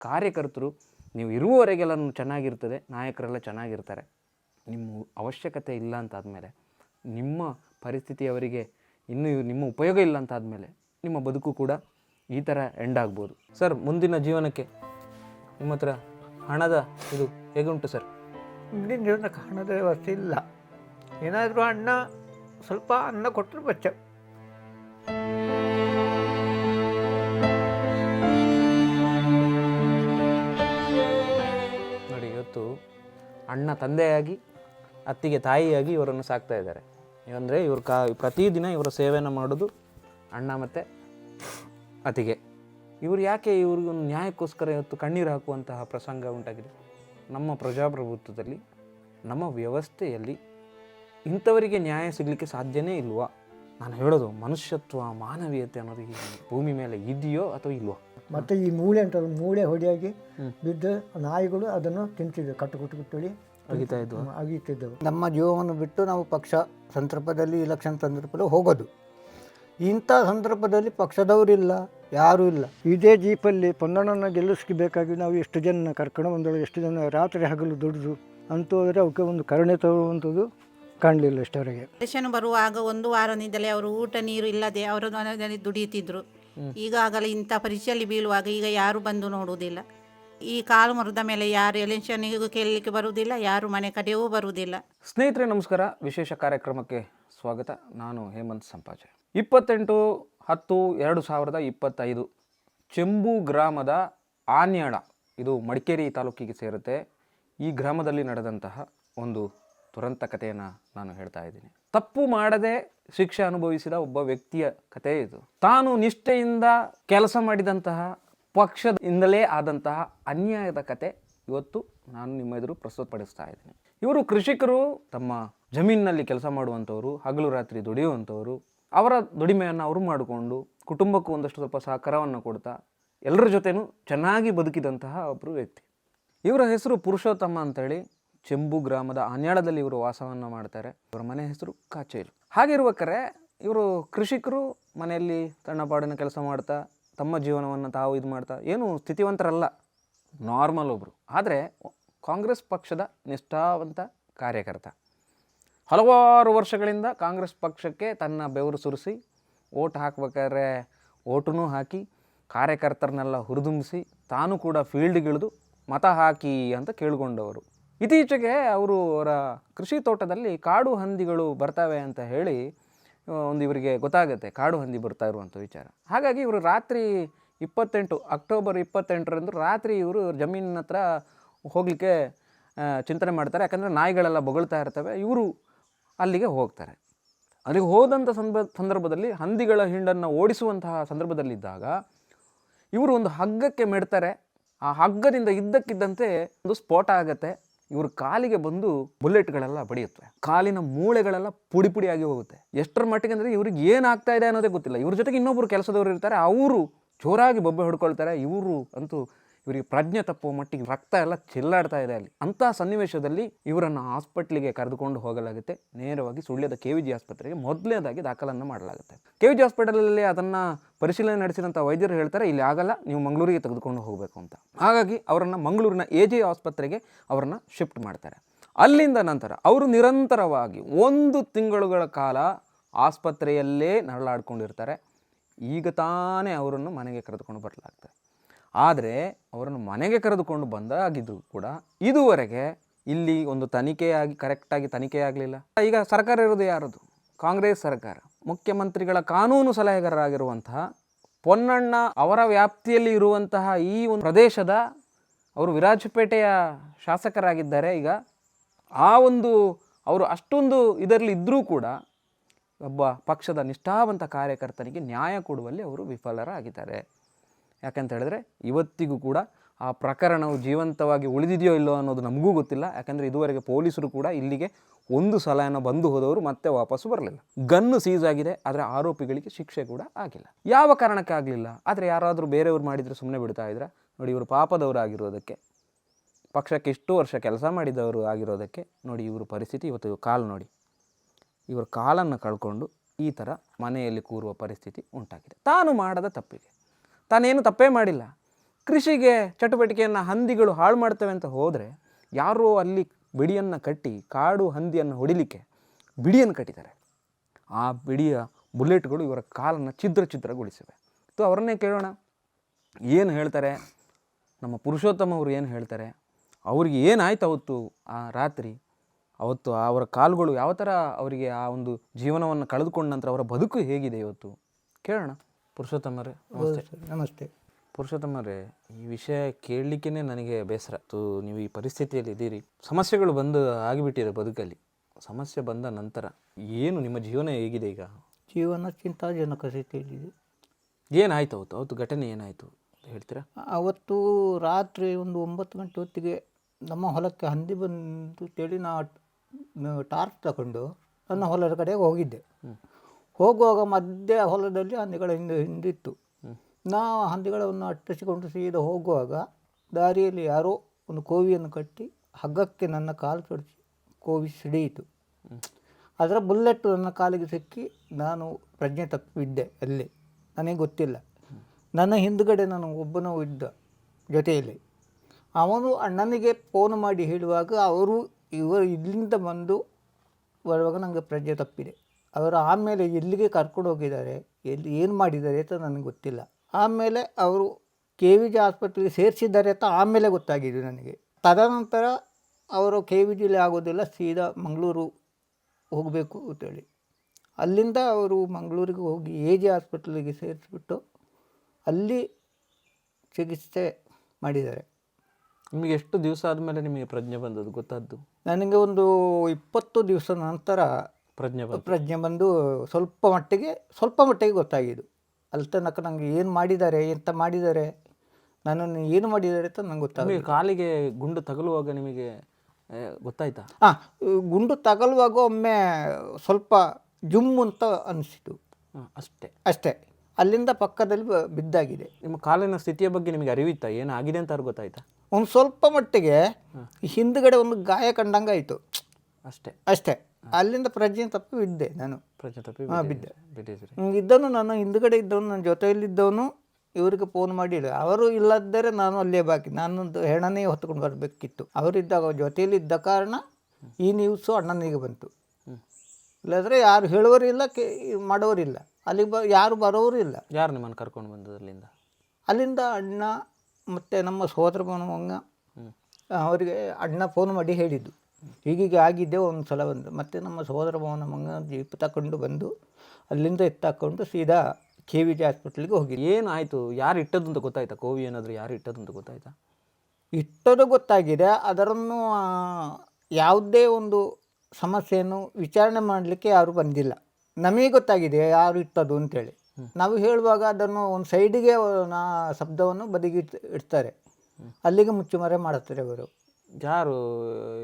ಕಾರ್ಯಕರ್ತರು, ನೀವು ಇರುವವರೆಗೆಲ್ಲ ಚೆನ್ನಾಗಿರ್ತದೆ, ನಾಯಕರೆಲ್ಲ ಚೆನ್ನಾಗಿರ್ತಾರೆ. ನಿಮ್ಮ ಅವಶ್ಯಕತೆ ಇಲ್ಲ ಅಂತಾದಮೇಲೆ, ನಿಮ್ಮ ಪರಿಸ್ಥಿತಿ ಅವರಿಗೆ ಇನ್ನೂ ನಿಮ್ಮ ಉಪಯೋಗ ಇಲ್ಲ ಅಂತಾದಮೇಲೆ, ನಿಮ್ಮ ಬದುಕು ಕೂಡ ಈ ಥರ ಎಂಡ್ ಆಗ್ಬೋದು. ಸರ್, ಮುಂದಿನ ಜೀವನಕ್ಕೆ ನಿಮ್ಮ ಹತ್ರ ಹಣದ ಇದು ಹೇಗುಂಟು ಸರ್? ಮುಂದಿನ ಜೀವನಕ್ಕೆ ಹಣದ ವ್ಯವಸ್ಥೆ ಇಲ್ಲ. ಏನಾದರೂ ಅಣ್ಣ ಸ್ವಲ್ಪ ಅನ್ನ ಕೊಟ್ಟರು ಬಚ್ಚ. ಇವತ್ತು ಅಣ್ಣ ತಂದೆಯಾಗಿ, ಅತ್ತಿಗೆ ತಾಯಿಯಾಗಿ ಇವರನ್ನು ಸಾಕ್ತಾ ಇದ್ದಾರೆ. ಅಂದರೆ ಇವರು ಕಾ ಪ್ರತಿದಿನ ಇವರ ಸೇವೆಯನ್ನು ಮಾಡೋದು ಅಣ್ಣ ಮತ್ತು ಅತ್ತಿಗೆ. ಇವರು ಯಾಕೆ ಇವ್ರಿಗೂ ನ್ಯಾಯಕ್ಕೋಸ್ಕರ ಇವತ್ತು ಕಣ್ಣೀರು ಹಾಕುವಂತಹ ಪ್ರಸಂಗ ಉಂಟಾಗಿದೆ? ನಮ್ಮ ಪ್ರಜಾಪ್ರಭುತ್ವದಲ್ಲಿ, ನಮ್ಮ ವ್ಯವಸ್ಥೆಯಲ್ಲಿ ಇಂಥವರಿಗೆ ನ್ಯಾಯ ಸಿಗಲಿಕ್ಕೆ ಸಾಧ್ಯನೇ ಇಲ್ವಾ? ನಾನು ಹೇಳೋದು ಮನುಷ್ಯತ್ವ ಮಾನವೀಯತೆ ಅನ್ನೋದು ಈ ಭೂಮಿ ಮೇಲೆ ಇದೆಯೋ ಅಥವಾ ಇಲ್ವೋ? ಮತ್ತು ಈ ಮೂಳೆ ಅಂತ ಮೂಳೆ ಹೊಡೆಯಾಗಿ ಬಿದ್ದು ನಾಯಿಗಳು ಅದನ್ನು ತಿಂತಿದ್ದವು ಕಟ್ಟು ಕುಟ್ಟು ಕುಟ್ಟುಳಿ ಅಗಿತಾ ಇದ್ವು. ಅಗೀತಿದ್ದವು. ನಮ್ಮ ಜೀವವನ್ನು ಬಿಟ್ಟು ನಾವು ಪಕ್ಷ ಸಂದರ್ಭದಲ್ಲಿ ಇಲೆಕ್ಷನ್ ಸಂದರ್ಭದಲ್ಲಿ ಹೋಗೋದು. ಇಂಥ ಸಂದರ್ಭದಲ್ಲಿ ಪಕ್ಷದವರಿಲ್ಲ ಯಾರೂ ಇಲ್ಲ. ಇದೇ ಜೀಪಲ್ಲಿ ಪೊನ್ನಣ್ಣನ ಗೆಲ್ಲಿಸಬೇಕಾಗಿ ನಾವು ಎಷ್ಟು ಜನ ಕರ್ಕೊಂಡು ಬಂದಳು ಎಷ್ಟು ಜನ ರಾತ್ರಿ ಹಗಲು ದುಡಿದು ಅಂತೂ ಹೋದರೆ ಅವಕ್ಕೆ ಒಂದು ಕರುಣೆ ತರುವಂಥದ್ದು. ಕಾಣಲಿಲ್ಲ ಅಷ್ಟವರೆಗೆ ಎಲೆಕ್ಷನ್ ಬರುವಾಗ ಒಂದು ವಾರದಿಂದಲೇ ಅವರು ಊಟ ನೀರು ಇಲ್ಲದೆ ಅವರು ಮನೆಯಲ್ಲಿ ದುಡಿಯುತ್ತಿದ್ದರು ಈಗ ಆಗಲ್ಲ ಇಂಥ ಪರೀಕ್ಷೆಯಲ್ಲಿ ಬೀಳುವಾಗ ಈಗ ಯಾರು ಬಂದು ನೋಡುವುದಿಲ್ಲ. ಈ ಕಾಲು ಮರದ ಮೇಲೆ ಯಾರು ಎಲೆಕ್ಷನ್ನಿಗೂ ಕೇಳಲಿಕ್ಕೆ ಬರುವುದಿಲ್ಲ ಯಾರು ಮನೆ ಕಡೆಯೂ ಬರುವುದಿಲ್ಲ. ಸ್ನೇಹಿತರೆ ನಮಸ್ಕಾರ. ವಿಶೇಷ ಕಾರ್ಯಕ್ರಮಕ್ಕೆ ಸ್ವಾಗತ. ನಾನು ಹೇಮಂತ್ ಸಂಪಾಜೆ. ಇಪ್ಪತ್ತೆಂಟು ಹತ್ತು ಎರಡು ಸಾವಿರದ ಇಪ್ಪತ್ತೈದು ಚೆಂಬು ಗ್ರಾಮದ ಆನ್ಯಾಳ ಇದು ಮಡಿಕೇರಿ ತಾಲೂಕಿಗೆ ಸೇರುತ್ತೆ. ಈ ಗ್ರಾಮದಲ್ಲಿ ನಡೆದಂತಹ ಒಂದು ದುರಂತ ಕಥೆಯನ್ನು ನಾನು ಹೇಳ್ತಾ ಇದ್ದೀನಿ. ತಪ್ಪು ಮಾಡದೆ ಶಿಕ್ಷೆ ಅನುಭವಿಸಿದ ಒಬ್ಬ ವ್ಯಕ್ತಿಯ ಕಥೆ ಇದು. ತಾನು ನಿಷ್ಠೆಯಿಂದ ಕೆಲಸ ಮಾಡಿದಂತಹ, ಪಕ್ಷದಿಂದಲೇ ಆದಂತಹ ಅನ್ಯಾಯದ ಕತೆ ಇವತ್ತು ನಾನು ನಿಮ್ಮ ಎದುರು ಪ್ರಸ್ತುತಪಡಿಸ್ತಾ ಇದ್ದೀನಿ. ಇವರು ಕೃಷಿಕರು, ತಮ್ಮ ಜಮೀನಿನಲ್ಲಿ ಕೆಲಸ ಮಾಡುವಂಥವರು, ಹಗಲು ರಾತ್ರಿ ದುಡಿಯುವಂಥವರು, ಅವರ ದುಡಿಮೆಯನ್ನು ಅವರು ಮಾಡಿಕೊಂಡು ಕುಟುಂಬಕ್ಕೂ ಒಂದಷ್ಟು ಸ್ವಲ್ಪ ಸಹಕಾರವನ್ನು ಕೊಡ್ತಾ ಎಲ್ಲರ ಜೊತೆನೂ ಚೆನ್ನಾಗಿ ಬದುಕಿದಂತಹ ಒಬ್ಬರು ವ್ಯಕ್ತಿ. ಇವರ ಹೆಸರು ಪುರುಷೋತ್ತಮ ಅಂತೇಳಿ ಚೆಂಬು ಗ್ರಾಮದ ಅನ್ಯಾಳದಲ್ಲಿ ಇವರು ವಾಸವನ್ನು ಮಾಡ್ತಾರೆ. ಇವರ ಮನೆ ಹೆಸರು ಕಾಚೇಲು. ಹಾಗಿರ್ಬೇಕಾರೆ ಇವರು ಕೃಷಿಕರು ಮನೆಯಲ್ಲಿ ತಣ್ಣಪಾಡಿನ ಕೆಲಸ ಮಾಡ್ತಾ, ತಮ್ಮ ಜೀವನವನ್ನು ತಾವು ಇದು ಮಾಡ್ತಾ, ಏನು ಸ್ಥಿತಿವಂತರಲ್ಲ ನಾರ್ಮಲ್ ಒಬ್ಬರು ಆದರೆ ಕಾಂಗ್ರೆಸ್ ಪಕ್ಷದ ನಿಷ್ಠಾವಂತ ಕಾರ್ಯಕರ್ತ. ಹಲವಾರು ವರ್ಷಗಳಿಂದ ಕಾಂಗ್ರೆಸ್ ಪಕ್ಷಕ್ಕೆ ತನ್ನ ಬೆವರು ಸುರಿಸಿ, ಓಟ್ ಹಾಕ್ಬೇಕಾದ್ರೆ ಓಟನೂ ಹಾಕಿ, ಕಾರ್ಯಕರ್ತರನ್ನೆಲ್ಲ ಹುರಿದುಂಬಿಸಿ, ತಾನು ಕೂಡ ಫೀಲ್ಡ್ಗಿಳಿದು ಮತ ಹಾಕಿ ಅಂತ ಕೇಳಿಕೊಂಡವರು. ಇತ್ತೀಚೆಗೆ ಅವರು ಅವರ ಕೃಷಿ ತೋಟದಲ್ಲಿ ಕಾಡು ಹಂದಿಗಳು ಬರ್ತವೆ ಅಂತ ಹೇಳಿ ಒಂದು ಇವರಿಗೆ ಗೊತ್ತಾಗುತ್ತೆ, ಕಾಡು ಹಂದಿ ಬರ್ತಾ ಇರುವಂಥ ವಿಚಾರ. ಹಾಗಾಗಿ ಇವರು ರಾತ್ರಿ ಇಪ್ಪತ್ತೆಂಟು, ಅಕ್ಟೋಬರ್ ಇಪ್ಪತ್ತೆಂಟರಂದು ರಾತ್ರಿ ಇವರು ಜಮೀನಿನ ಹತ್ರ ಹೋಗಲಿಕ್ಕೆ ಚಿಂತನೆ ಮಾಡ್ತಾರೆ. ಯಾಕಂದರೆ ನಾಯಿಗಳೆಲ್ಲ ಬೊಗಳ್ತಾ ಇರ್ತವೆ, ಇವರು ಅಲ್ಲಿಗೆ ಹೋಗ್ತಾರೆ. ಅಲ್ಲಿಗೆ ಹೋದಂಥ ಸಂದರ್ಭ ಸಂದರ್ಭದಲ್ಲಿ ಹಂದಿಗಳ ಹಿಂಡನ್ನು ಓಡಿಸುವಂತಹ ಸಂದರ್ಭದಲ್ಲಿದ್ದಾಗ ಇವರು ಒಂದು ಹಗ್ಗಕ್ಕೆ ಮೆಡ್ತಾರೆ. ಆ ಹಗ್ಗದಿಂದ ಇದ್ದಕ್ಕಿದ್ದಂತೆ ಒಂದು ಸ್ಫೋಟ ಆಗತ್ತೆ. ಇವ್ರ ಕಾಲಿಗೆ ಬಂದು ಬುಲೆಟ್ಗಳೆಲ್ಲ ಬಡಿಯುತ್ತವೆ. ಕಾಲಿನ ಮೂಳೆಗಳೆಲ್ಲ ಪುಡಿ ಪುಡಿಯಾಗಿ ಹೋಗುತ್ತೆ. ಎಷ್ಟರ ಮಟ್ಟಿಗೆ ಅಂದರೆ ಇವ್ರಿಗೆ ಏನಾಗ್ತಾ ಇದೆ ಅನ್ನೋದೇ ಗೊತ್ತಿಲ್ಲ. ಇವ್ರ ಜೊತೆಗೆ ಇನ್ನೊಬ್ಬರು ಕೆಲಸದವರು ಇರ್ತಾರೆ, ಅವರು ಜೋರಾಗಿ ಬೊಬ್ಬೆ ಹೊಡ್ಕೊಳ್ತಾರೆ, ಇವರು ಅಂತೂ ಇವರಿಗೆ ಪ್ರಜ್ಞೆ ತಪ್ಪುವ ಮಟ್ಟಿಗೆ ರಕ್ತ ಎಲ್ಲ ಚೆಲ್ಲಾಡ್ತಾ ಇದೆ ಅಲ್ಲಿ. ಅಂಥ ಸನ್ನಿವೇಶದಲ್ಲಿ ಇವರನ್ನು ಹಾಸ್ಪಿಟ್ಲಿಗೆ ಕರೆದುಕೊಂಡು ಹೋಗಲಾಗುತ್ತೆ. ನೇರವಾಗಿ ಸುಳ್ಯದ ಕೆ ವಿ ಜಿ ಆಸ್ಪತ್ರೆಗೆ ಮೊದಲನೇದಾಗಿ ದಾಖಲನ್ನು ಮಾಡಲಾಗುತ್ತೆ. ಕೆ ವಿ ಜಿ ಹಾಸ್ಪಿಟಲಲ್ಲಿ ಅದನ್ನು ಪರಿಶೀಲನೆ ನಡೆಸಿದಂಥ ವೈದ್ಯರು ಹೇಳ್ತಾರೆ, ಇಲ್ಲಿ ಆಗಲ್ಲ, ನೀವು ಮಂಗಳೂರಿಗೆ ತೆಗೆದುಕೊಂಡು ಹೋಗಬೇಕು ಅಂತ. ಹಾಗಾಗಿ ಅವರನ್ನು ಮಂಗಳೂರಿನ ಎ ಜೆ ಆಸ್ಪತ್ರೆಗೆ ಅವರನ್ನು ಶಿಫ್ಟ್ ಮಾಡ್ತಾರೆ. ಅಲ್ಲಿಂದ ನಂತರ ಅವರು ನಿರಂತರವಾಗಿ ಒಂದು ತಿಂಗಳುಗಳ ಕಾಲ ಆಸ್ಪತ್ರೆಯಲ್ಲೇ ನರಳಾಡ್ಕೊಂಡಿರ್ತಾರೆ. ಈಗ ತಾನೇ ಅವರನ್ನು ಮನೆಗೆ ಕರೆದುಕೊಂಡು ಬರಲಾಗ್ತದೆ. ಆದರೆ ಅವರನ್ನು ಮನೆಗೆ ಕರೆದುಕೊಂಡು ಬಂದಾಗಿದ್ದು ಕೂಡ ಇದುವರೆಗೆ ಇಲ್ಲಿ ಒಂದು ತನಿಖೆಯಾಗಿ ಕರೆಕ್ಟಾಗಿ ತನಿಖೆ ಆಗಲಿಲ್ಲ. ಈಗ ಸರ್ಕಾರ ಇರೋದು ಯಾರದು? ಕಾಂಗ್ರೆಸ್ ಸರ್ಕಾರ. ಮುಖ್ಯಮಂತ್ರಿಗಳ ಕಾನೂನು ಸಲಹೆಗಾರರಾಗಿರುವಂತಹ ಪೊನ್ನಣ್ಣ ಅವರ ವ್ಯಾಪ್ತಿಯಲ್ಲಿ ಇರುವಂತಹ ಈ ಒಂದು ಪ್ರದೇಶದ ಅವರು ವಿರಾಜಪೇಟೆಯ ಶಾಸಕರಾಗಿದ್ದಾರೆ. ಈಗ ಆ ಒಂದು ಅವರು ಅಷ್ಟೊಂದು ಇದರಲ್ಲಿ ಇದ್ದರೂ ಕೂಡ ಒಬ್ಬ ಪಕ್ಷದ ನಿಷ್ಠಾವಂತ ಕಾರ್ಯಕರ್ತನಿಗೆ ನ್ಯಾಯ ಕೊಡುವಲ್ಲಿ ಅವರು ವಿಫಲರಾಗಿದ್ದಾರೆ. ಯಾಕಂತ ಹೇಳಿದ್ರೆ ಇವತ್ತಿಗೂ ಕೂಡ ಆ ಪ್ರಕರಣವು ಜೀವಂತವಾಗಿ ಉಳಿದಿದೆಯೋ ಇಲ್ಲೋ ಅನ್ನೋದು ನಮಗೂ ಗೊತ್ತಿಲ್ಲ. ಯಾಕಂದರೆ ಇದುವರೆಗೆ ಪೊಲೀಸರು ಕೂಡ ಇಲ್ಲಿಗೆ ಒಂದು ಸಲ ಏನೋ ಬಂದು ಹೋದವರು ಮತ್ತೆ ವಾಪಸ್ಸು ಬರಲಿಲ್ಲ. ಗನ್ನು ಸೀಸ್ ಆಗಿದೆ, ಆದರೆ ಆರೋಪಿಗಳಿಗೆ ಶಿಕ್ಷೆ ಕೂಡ ಆಗಿಲ್ಲ. ಯಾವ ಕಾರಣಕ್ಕೆ ಆಗಲಿಲ್ಲ? ಆದರೆ ಯಾರಾದರೂ ಬೇರೆಯವ್ರು ಮಾಡಿದರೆ ಸುಮ್ಮನೆ ಬಿಡ್ತಾ ಇದ್ರೆ? ನೋಡಿ, ಇವರು ಪಾಪದವರು ಆಗಿರೋದಕ್ಕೆ, ಪಕ್ಷಕ್ಕೆ ಇಷ್ಟು ವರ್ಷ ಕೆಲಸ ಮಾಡಿದವರು ಆಗಿರೋದಕ್ಕೆ ನೋಡಿ, ಇವರು ಪರಿಸ್ಥಿತಿ ಇವತ್ತು ಕಾಲು ನೋಡಿ. ಇವರು ಕಾಲನ್ನು ಕಳ್ಕೊಂಡು ಈ ಥರ ಮನೆಯಲ್ಲಿ ಕೂರುವ ಪರಿಸ್ಥಿತಿ ಉಂಟಾಗಿದೆ. ತಾನು ಮಾಡದ ತಪ್ಪಿಗೆ. ತಾನೇನು ತಪ್ಪೇ ಮಾಡಿಲ್ಲ. ಕೃಷಿಗೆ ಚಟುವಟಿಕೆಯನ್ನು ಹಂದಿಗಳು ಹಾಳು ಮಾಡ್ತವೆ ಅಂತ ಹೋದರೆ ಯಾರೋ ಅಲ್ಲಿ ಬಿಡಿಯನ್ನು ಕಟ್ಟಿ ಕಾಡು ಹಂದಿಯನ್ನು ಹೊಡಿಲಿಕ್ಕೆ ಬಿಡಿಯನ್ನು ಕಟ್ಟಿದ್ದಾರೆ. ಆ ಬಿಡಿಯ ಬುಲೆಟ್ಗಳು ಇವರ ಕಾಲನ್ನು ಛಿದ್ರ ಛಿದ್ರಗೊಳಿಸಿವೆ. ಸೊ ಅವರನ್ನೇ ಕೇಳೋಣ. ಏನು ಹೇಳ್ತಾರೆ? ನಮ್ಮ ಪುರುಷೋತ್ತಮ ಅವರು ಏನು ಹೇಳ್ತಾರೆ? ಅವರಿಗೆ ಏನಾಯ್ತು ಅವತ್ತು ಆ ರಾತ್ರಿ? ಅವತ್ತು ಅವರ ಕಾಲುಗಳು ಯಾವ ಥರ ಅವರಿಗೆ ಆ ಒಂದು ಜೀವನವನ್ನು ಕಳೆದುಕೊಂಡ ನಂತರ ಅವರ ಬದುಕು ಹೇಗಿದೆ ಇವತ್ತು? ಕೇಳೋಣ. ಪುರುಷೋತ್ತಮರೇ ನಮಸ್ತೆ. ನಮಸ್ತೆ. ಪುರುಷೋತ್ತಮರೇ ಈ ವಿಷಯ ಕೇಳಲಿಕ್ಕೇ ನನಗೆ ಬೇಸರ. ತು ನೀವು ಈ ಪರಿಸ್ಥಿತಿಯಲ್ಲಿ ಇದ್ದೀರಿ. ಸಮಸ್ಯೆಗಳು ಬಂದು ಆಗಿಬಿಟ್ಟಿದೆ ಬದುಕಲ್ಲಿ ಸಮಸ್ಯೆ ಬಂದ ನಂತರ ಏನು ನಿಮ್ಮ ಜೀವನ ಹೇಗಿದೆ ಈಗ? ಜೀವನ ಚಿಂತಾಜನಕ ಸ್ಥಿತಿಯಲ್ಲಿದೆ ಏನಾಯ್ತು ಅವತ್ತು? ಅವತ್ತು ಘಟನೆ ಏನಾಯಿತು ಹೇಳ್ತೀರಾ? ಅವತ್ತು ರಾತ್ರಿ ಒಂದು ಒಂಬತ್ತು ಗಂಟೆ ಹೊತ್ತಿಗೆ ನಮ್ಮ ಹೊಲಕ್ಕೆ ಹಂದಿ ಬಂದು ತಿಳಿ ನಾ ಟಾರ್ಚ್ ತಗೊಂಡು ನನ್ನ ಹೊಲದ ಕಡೆಗೆ ಹೋಗಿದ್ದೆ. ಹೋಗುವಾಗ ಮಧ್ಯ ಹೊಲದಲ್ಲಿ ಹಂದಿಗಳ ಹಿಂದೆ ಹಿಂದಿತ್ತು. ನಾವು ಹಂದಿಗಳನ್ನು ಅಟ್ಟಿಸಿಕೊಂಡು ಸೀದಾ ಹೋಗುವಾಗ ದಾರಿಯಲ್ಲಿ ಯಾರೋ ಒಂದು ಕೋವಿಯನ್ನು ಕಟ್ಟಿ ಹಗ್ಗಕ್ಕೆ ನನ್ನ ಕಾಲು ತೊಡಿಸಿ ಕೋವಿ ಸಿಡಿಯಿತು. ಅದರ ಬುಲ್ಲೆಟ್ ನನ್ನ ಕಾಲಿಗೆ ಸಿಕ್ಕಿ ನಾನು ಪ್ರಜ್ಞೆ ತಪ್ಪಿದ್ದೆ ಅಲ್ಲಿ. ನನಗೆ ಗೊತ್ತಿಲ್ಲ. ನನ್ನ ಹಿಂದುಗಡೆ ನಾನು ಒಬ್ಬನೂ ಇದ್ದ ಜೊತೆಯಲ್ಲಿ. ಅವನು ಅಣ್ಣನಿಗೆ ಫೋನ್ ಮಾಡಿ ಹೇಳುವಾಗ ಅವರು ಇವರು ಇಲ್ಲಿಂದ ಬಂದು ಬರುವಾಗ ನನಗೆ ಪ್ರಜ್ಞೆ ತಪ್ಪಿದೆ. ಅವರು ಆಮೇಲೆ ಎಲ್ಲಿಗೆ ಕರ್ಕೊಂಡು ಹೋಗಿದ್ದಾರೆ ಎಲ್ಲಿ ಏನು ಮಾಡಿದ್ದಾರೆ ಅಂತ ನನಗೆ ಗೊತ್ತಿಲ್ಲ. ಆಮೇಲೆ ಅವರು ಕೆ ವಿ ಜಿ ಆಸ್ಪತ್ರೆಗೆ ಸೇರಿಸಿದ್ದಾರೆ ಅಂತ ಆಮೇಲೆ ಗೊತ್ತಾಗಿದೆ ನನಗೆ. ತದನಂತರ ಅವರು ಕೆ ವಿ ಜಿಲಿ ಆಗೋದಿಲ್ಲ ಸೀದಾ ಮಂಗಳೂರು ಹೋಗಬೇಕು ಅಂತೇಳಿ ಅಲ್ಲಿಂದ ಅವರು ಮಂಗಳೂರಿಗೆ ಹೋಗಿ ಎ ಜಿ ಆಸ್ಪತ್ರೆಗೆ ಸೇರಿಸ್ಬಿಟ್ಟು ಅಲ್ಲಿ ಚಿಕಿತ್ಸೆ ಮಾಡಿದ್ದಾರೆ. ನಿಮಗೆ ಎಷ್ಟು ದಿವಸ ಆದಮೇಲೆ ನಿಮಗೆ ಪ್ರಜ್ಞೆ ಬಂದದ್ದು ಗೊತ್ತಾದ್ದು? ನನಗೆ ಒಂದು ಇಪ್ಪತ್ತು ದಿವಸ ನಂತರ ಪ್ರಜ್ಞೆ ಬಂದು ಪ್ರಜ್ಞೆ ಬಂದು ಸ್ವಲ್ಪ ಮಟ್ಟಿಗೆ ಸ್ವಲ್ಪ ಮಟ್ಟಿಗೆ ಗೊತ್ತಾಗಿದ್ದು. ಅಲ್ಲಿ ತನಕ ನನಗೆ ಏನು ಮಾಡಿದ್ದಾರೆ ಎಂತ ಮಾಡಿದ್ದಾರೆ ನನ್ನನ್ನು ಏನು ಮಾಡಿದ್ದಾರೆ ಅಂತ ನಂಗೆ ಗೊತ್ತಾಗ ಕಾಲಿಗೆ ಗುಂಡು ತಗಲುವಾಗ ನಿಮಗೆ ಗೊತ್ತಾಯ್ತಾ? ಹಾಂ ಗುಂಡು ತಗಲುವಾಗ ಒಮ್ಮೆ ಸ್ವಲ್ಪ ಜುಮ್ ಅಂತ ಅನಿಸಿತು. ಅಷ್ಟೇ. ಅಷ್ಟೇ. ಅಲ್ಲಿಂದ ಪಕ್ಕದಲ್ಲಿ ಬಿದ್ದಾಗಿದೆ. ನಿಮ್ಮ ಕಾಲಿನ ಸ್ಥಿತಿಯ ಬಗ್ಗೆ ನಿಮಗೆ ಅರಿವಿತ್ತಾ? ಏನಾಗಿದೆ ಅಂತ ಅವ್ರಿಗೆ ಗೊತ್ತಾಯ್ತಾ? ಒಂದು ಸ್ವಲ್ಪ ಮಟ್ಟಿಗೆ ಹಿಂದ್ಗಡೆ ಒಂದು ಗಾಯ ಕಂಡಂಗೆ ಆಯಿತು ಅಷ್ಟೇ. ಅಷ್ಟೇ. ಅಲ್ಲಿಂದ ಪ್ರಜ್ಞೆ ತಪ್ಪಿ ಬಿದ್ದೆ ನಾನು. ಪ್ರಜ್ಞೆ ತಪ್ಪಿ ಹಾಂ. ಬಿದ್ದೆ. ಹಿಂಗೆ ಇದ್ದವನು ನಾನು ಹಿಂದುಗಡೆ ಇದ್ದವನು ನನ್ನ ಜೊತೆಯಲ್ಲಿದ್ದವನು ಇವರಿಗೆ ಫೋನ್ ಮಾಡಿಲ್ಲ ಅವರು ಇಲ್ಲದ್ದರೆ ನಾನು ಅಲ್ಲೇ ಬಾಕಿ. ನಾನೊಂದು ಹೆಣನೇ ಹೊತ್ಕೊಂಡು ಬರಬೇಕಿತ್ತು. ಅವರಿದ್ದಾಗ ಜೊತೆಯಲ್ಲಿ ಇದ್ದ ಕಾರಣ ಈ ನ್ಯೂಸು ಅಣ್ಣನಿಗೆ ಬಂತು. ಇಲ್ಲದ್ರೆ ಯಾರು ಹೇಳೋರಿಲ್ಲ ಕೇ ಮಾಡೋರಿಲ್ಲ ಅಲ್ಲಿಗೆ ಬ ಯಾರು ಬರೋರು ಇಲ್ಲ. ಯಾರು ನಿಮ್ಮನ್ನು ಕರ್ಕೊಂಡು ಬಂದದ್ದು ಅಲ್ಲಿಂದ? ಅಲ್ಲಿಂದ ಅಣ್ಣ ಮತ್ತು ನಮ್ಮ ಸೋದರ ಮಗ ಅವರಿಗೆ ಅಣ್ಣ ಫೋನ್ ಮಾಡಿ ಹೇಳಿದ್ದು. ಹೀಗೀಗೆ ಆಗಿದ್ದೆ ಒಂದು ಸಲ ಬಂದು ಮತ್ತು ನಮ್ಮ ಸಹೋದರ ಭವನ ಮಂಗ ಜೀಪ್ ತಗೊಂಡು ಬಂದು ಅಲ್ಲಿಂದ ಎತ್ತಾಕೊಂಡು ಸೀದಾ ಕೆ ವಿ ಜಿ ಹಾಸ್ಪಿಟ್ಲಿಗೆ ಹೋಗಿ. ಏನಾಯಿತು? ಯಾರು ಇಟ್ಟದ್ದು ಅಂತ ಗೊತ್ತಾಯ್ತಾ? ಕೋವಿ ಏನಾದರೂ ಯಾರು ಇಟ್ಟದ್ದು ಅಂತ ಗೊತ್ತಾಯ್ತಾ? ಇಟ್ಟದು ಗೊತ್ತಾಗಿದೆ. ಅದರನ್ನು ಯಾವುದೇ ಒಂದು ಸಮಸ್ಯೆಯನ್ನು ವಿಚಾರಣೆ ಮಾಡಲಿಕ್ಕೆ ಯಾರು ಬಂದಿಲ್ಲ. ನಮಗೆ ಗೊತ್ತಾಗಿದೆ ಯಾರು ಇಟ್ಟದು ಅಂತೇಳಿ. ನಾವು ಹೇಳುವಾಗ ಅದನ್ನು ಒಂದು ಸೈಡಿಗೆ ನಾ ಶಬ್ದವನ್ನು ಬದಿಗಿಟ್ಟು ಇಡ್ತಾರೆ. ಅಲ್ಲಿಗೆ ಮುಚ್ಚುಮರೆ ಮಾಡುತ್ತಾರೆ ಅವರು ಯಾರು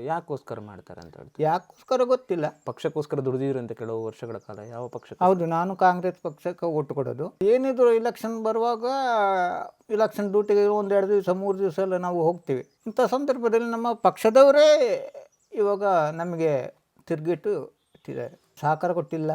ಯಾಕೋಸ್ಕರ ಮಾಡ್ತಾರೆ ಅಂತ ಹೇಳ್ತಾರೆ? ಯಾಕೋಸ್ಕರ ಗೊತ್ತಿಲ್ಲ. ಪಕ್ಷಕ್ಕೋಸ್ಕರ ದುಡಿದಿದ್ರು ಅಂತ ಕೆಲವು ವರ್ಷಗಳ ಕಾಲ ಯಾವ ಪಕ್ಷ ಹೌದು ನಾನು ಕಾಂಗ್ರೆಸ್ ಪಕ್ಷಕ್ಕೆ ಒಟ್ಟು ಕೊಡೋದು. ಏನಿದ್ರು ಇಲೆಕ್ಷನ್ ಬರುವಾಗ ಇಲೆಕ್ಷನ್ ಡ್ಯೂಟಿಗೆ ಒಂದೆರಡು ದಿವಸ ಮೂರು ದಿವಸ ಎಲ್ಲ ನಾವು ಹೋಗ್ತೀವಿ. ಇಂಥ ಸಂದರ್ಭದಲ್ಲಿ ನಮ್ಮ ಪಕ್ಷದವರೇ ಇವಾಗ ನಮಗೆ ತಿರುಗಿಟ್ಟು ಇಟ್ಟಿದ್ದಾರೆ. ಸಹಕಾರ ಕೊಟ್ಟಿಲ್ಲ.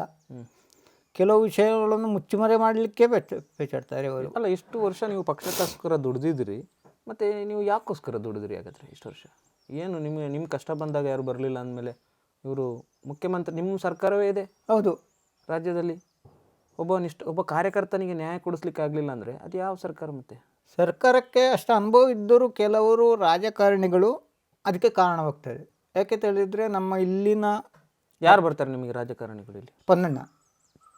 ಕೆಲವು ವಿಷಯಗಳನ್ನು ಮುಚ್ಚುಮರೆ ಮಾಡಲಿಕ್ಕೆ ಬೆಚ್ಚ ಬೆಚ್ಚಾಡ್ತಾರೆ ಅಲ್ಲ ಇಷ್ಟು ವರ್ಷ ನೀವು ಪಕ್ಷಕ್ಕೋಸ್ಕರ ದುಡ್ದಿದ್ರಿ. ಮತ್ತೆ ನೀವು ಯಾಕೋಸ್ಕರ ದುಡಿದ್ರಿ ಹಾಗಾದ್ರೆ ಇಷ್ಟು ವರ್ಷ? ಏನು ನಿಮಗೆ ನಿಮ್ಮ ಕಷ್ಟ ಬಂದಾಗ ಯಾರು ಬರಲಿಲ್ಲ ಅಂದಮೇಲೆ ಇವರು ಮುಖ್ಯಮಂತ್ರಿ ನಿಮ್ಮ ಸರ್ಕಾರವೇ ಇದೆ? ಹೌದು. ರಾಜ್ಯದಲ್ಲಿ ಒಬ್ಬ ನಿಷ್ಠ ಒಬ್ಬ ಕಾರ್ಯಕರ್ತನಿಗೆ ನ್ಯಾಯ ಕೊಡಿಸ್ಲಿಕ್ಕೆ ಆಗಲಿಲ್ಲ ಅಂದರೆ ಅದು ಯಾವ ಸರ್ಕಾರ ಮತ್ತೆ? ಸರ್ಕಾರಕ್ಕೆ ಅಷ್ಟು ಅನುಭವ ಇದ್ದರೂ ಕೆಲವರು ರಾಜಕಾರಣಿಗಳು ಅದಕ್ಕೆ ಕಾರಣವಾಗ್ತದೆ ಯಾಕೆ ತಿಳಿದ್ರೆ ನಮ್ಮ ಇಲ್ಲಿನ ಯಾರು ಬರ್ತಾರೆ ನಿಮಗೆ ರಾಜಕಾರಣಿಗಳು ಇಲ್ಲಿ? ಪೊನ್ನಣ್ಣ.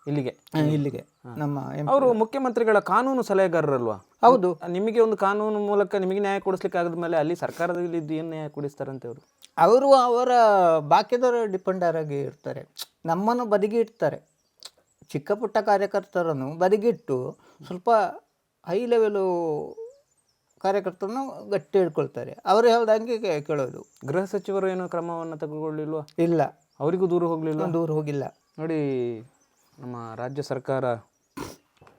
ಇಲ್ಲಿಗೆ. ಇಲ್ಲಿಗೆ. ನಮ್ಮ ಅವರು ಮುಖ್ಯಮಂತ್ರಿಗಳ ಕಾನೂನು ಸಲಹೆಗಾರರಲ್ವಾ? ಹೌದು. ನಿಮಗೆ ಒಂದು ಕಾನೂನು ಮೂಲಕ ನಿಮಗೆ ನ್ಯಾಯ ಕೊಡಿಸ್ಲಿಕ್ಕೆ ಆಗದ ಮೇಲೆ ಅಲ್ಲಿ ಸರ್ಕಾರದಲ್ಲಿ ಇದ್ದು ಏನು ನ್ಯಾಯ ಕೊಡಿಸ್ತಾರಂತೆ ಅವರು? ಅವರು ಅವರ ಬಾಕಿದವರು ಡಿಪೆಂಡರ್ ಆಗಿ ಇರ್ತಾರೆ. ನಮ್ಮನ್ನು ಬದಿಗೆ ಇಡ್ತಾರೆ ಚಿಕ್ಕ ಪುಟ್ಟ ಕಾರ್ಯಕರ್ತರನ್ನು ಬದಿಗಿಟ್ಟು ಸ್ವಲ್ಪ ಹೈ ಲೆವೆಲು ಕಾರ್ಯಕರ್ತರನ್ನು ಗಟ್ಟಿ ಹಿಡ್ಕೊಳ್ತಾರೆ ಅವರು ಹೇಳ್ದಂಗೆ ಕೇಳೋದು. ಗೃಹ ಸಚಿವರು ಏನು ಕ್ರಮವನ್ನು ತೆಗೆದುಕೊಳ್ಳಿಲ್ವ? ಇಲ್ಲ. ಅವರಿಗೂ ದೂರ ಹೋಗಲಿಲ್ಲ ದೂರ ಹೋಗಿಲ್ಲ. ನೋಡಿ ನಮ್ಮ ರಾಜ್ಯ ಸರ್ಕಾರ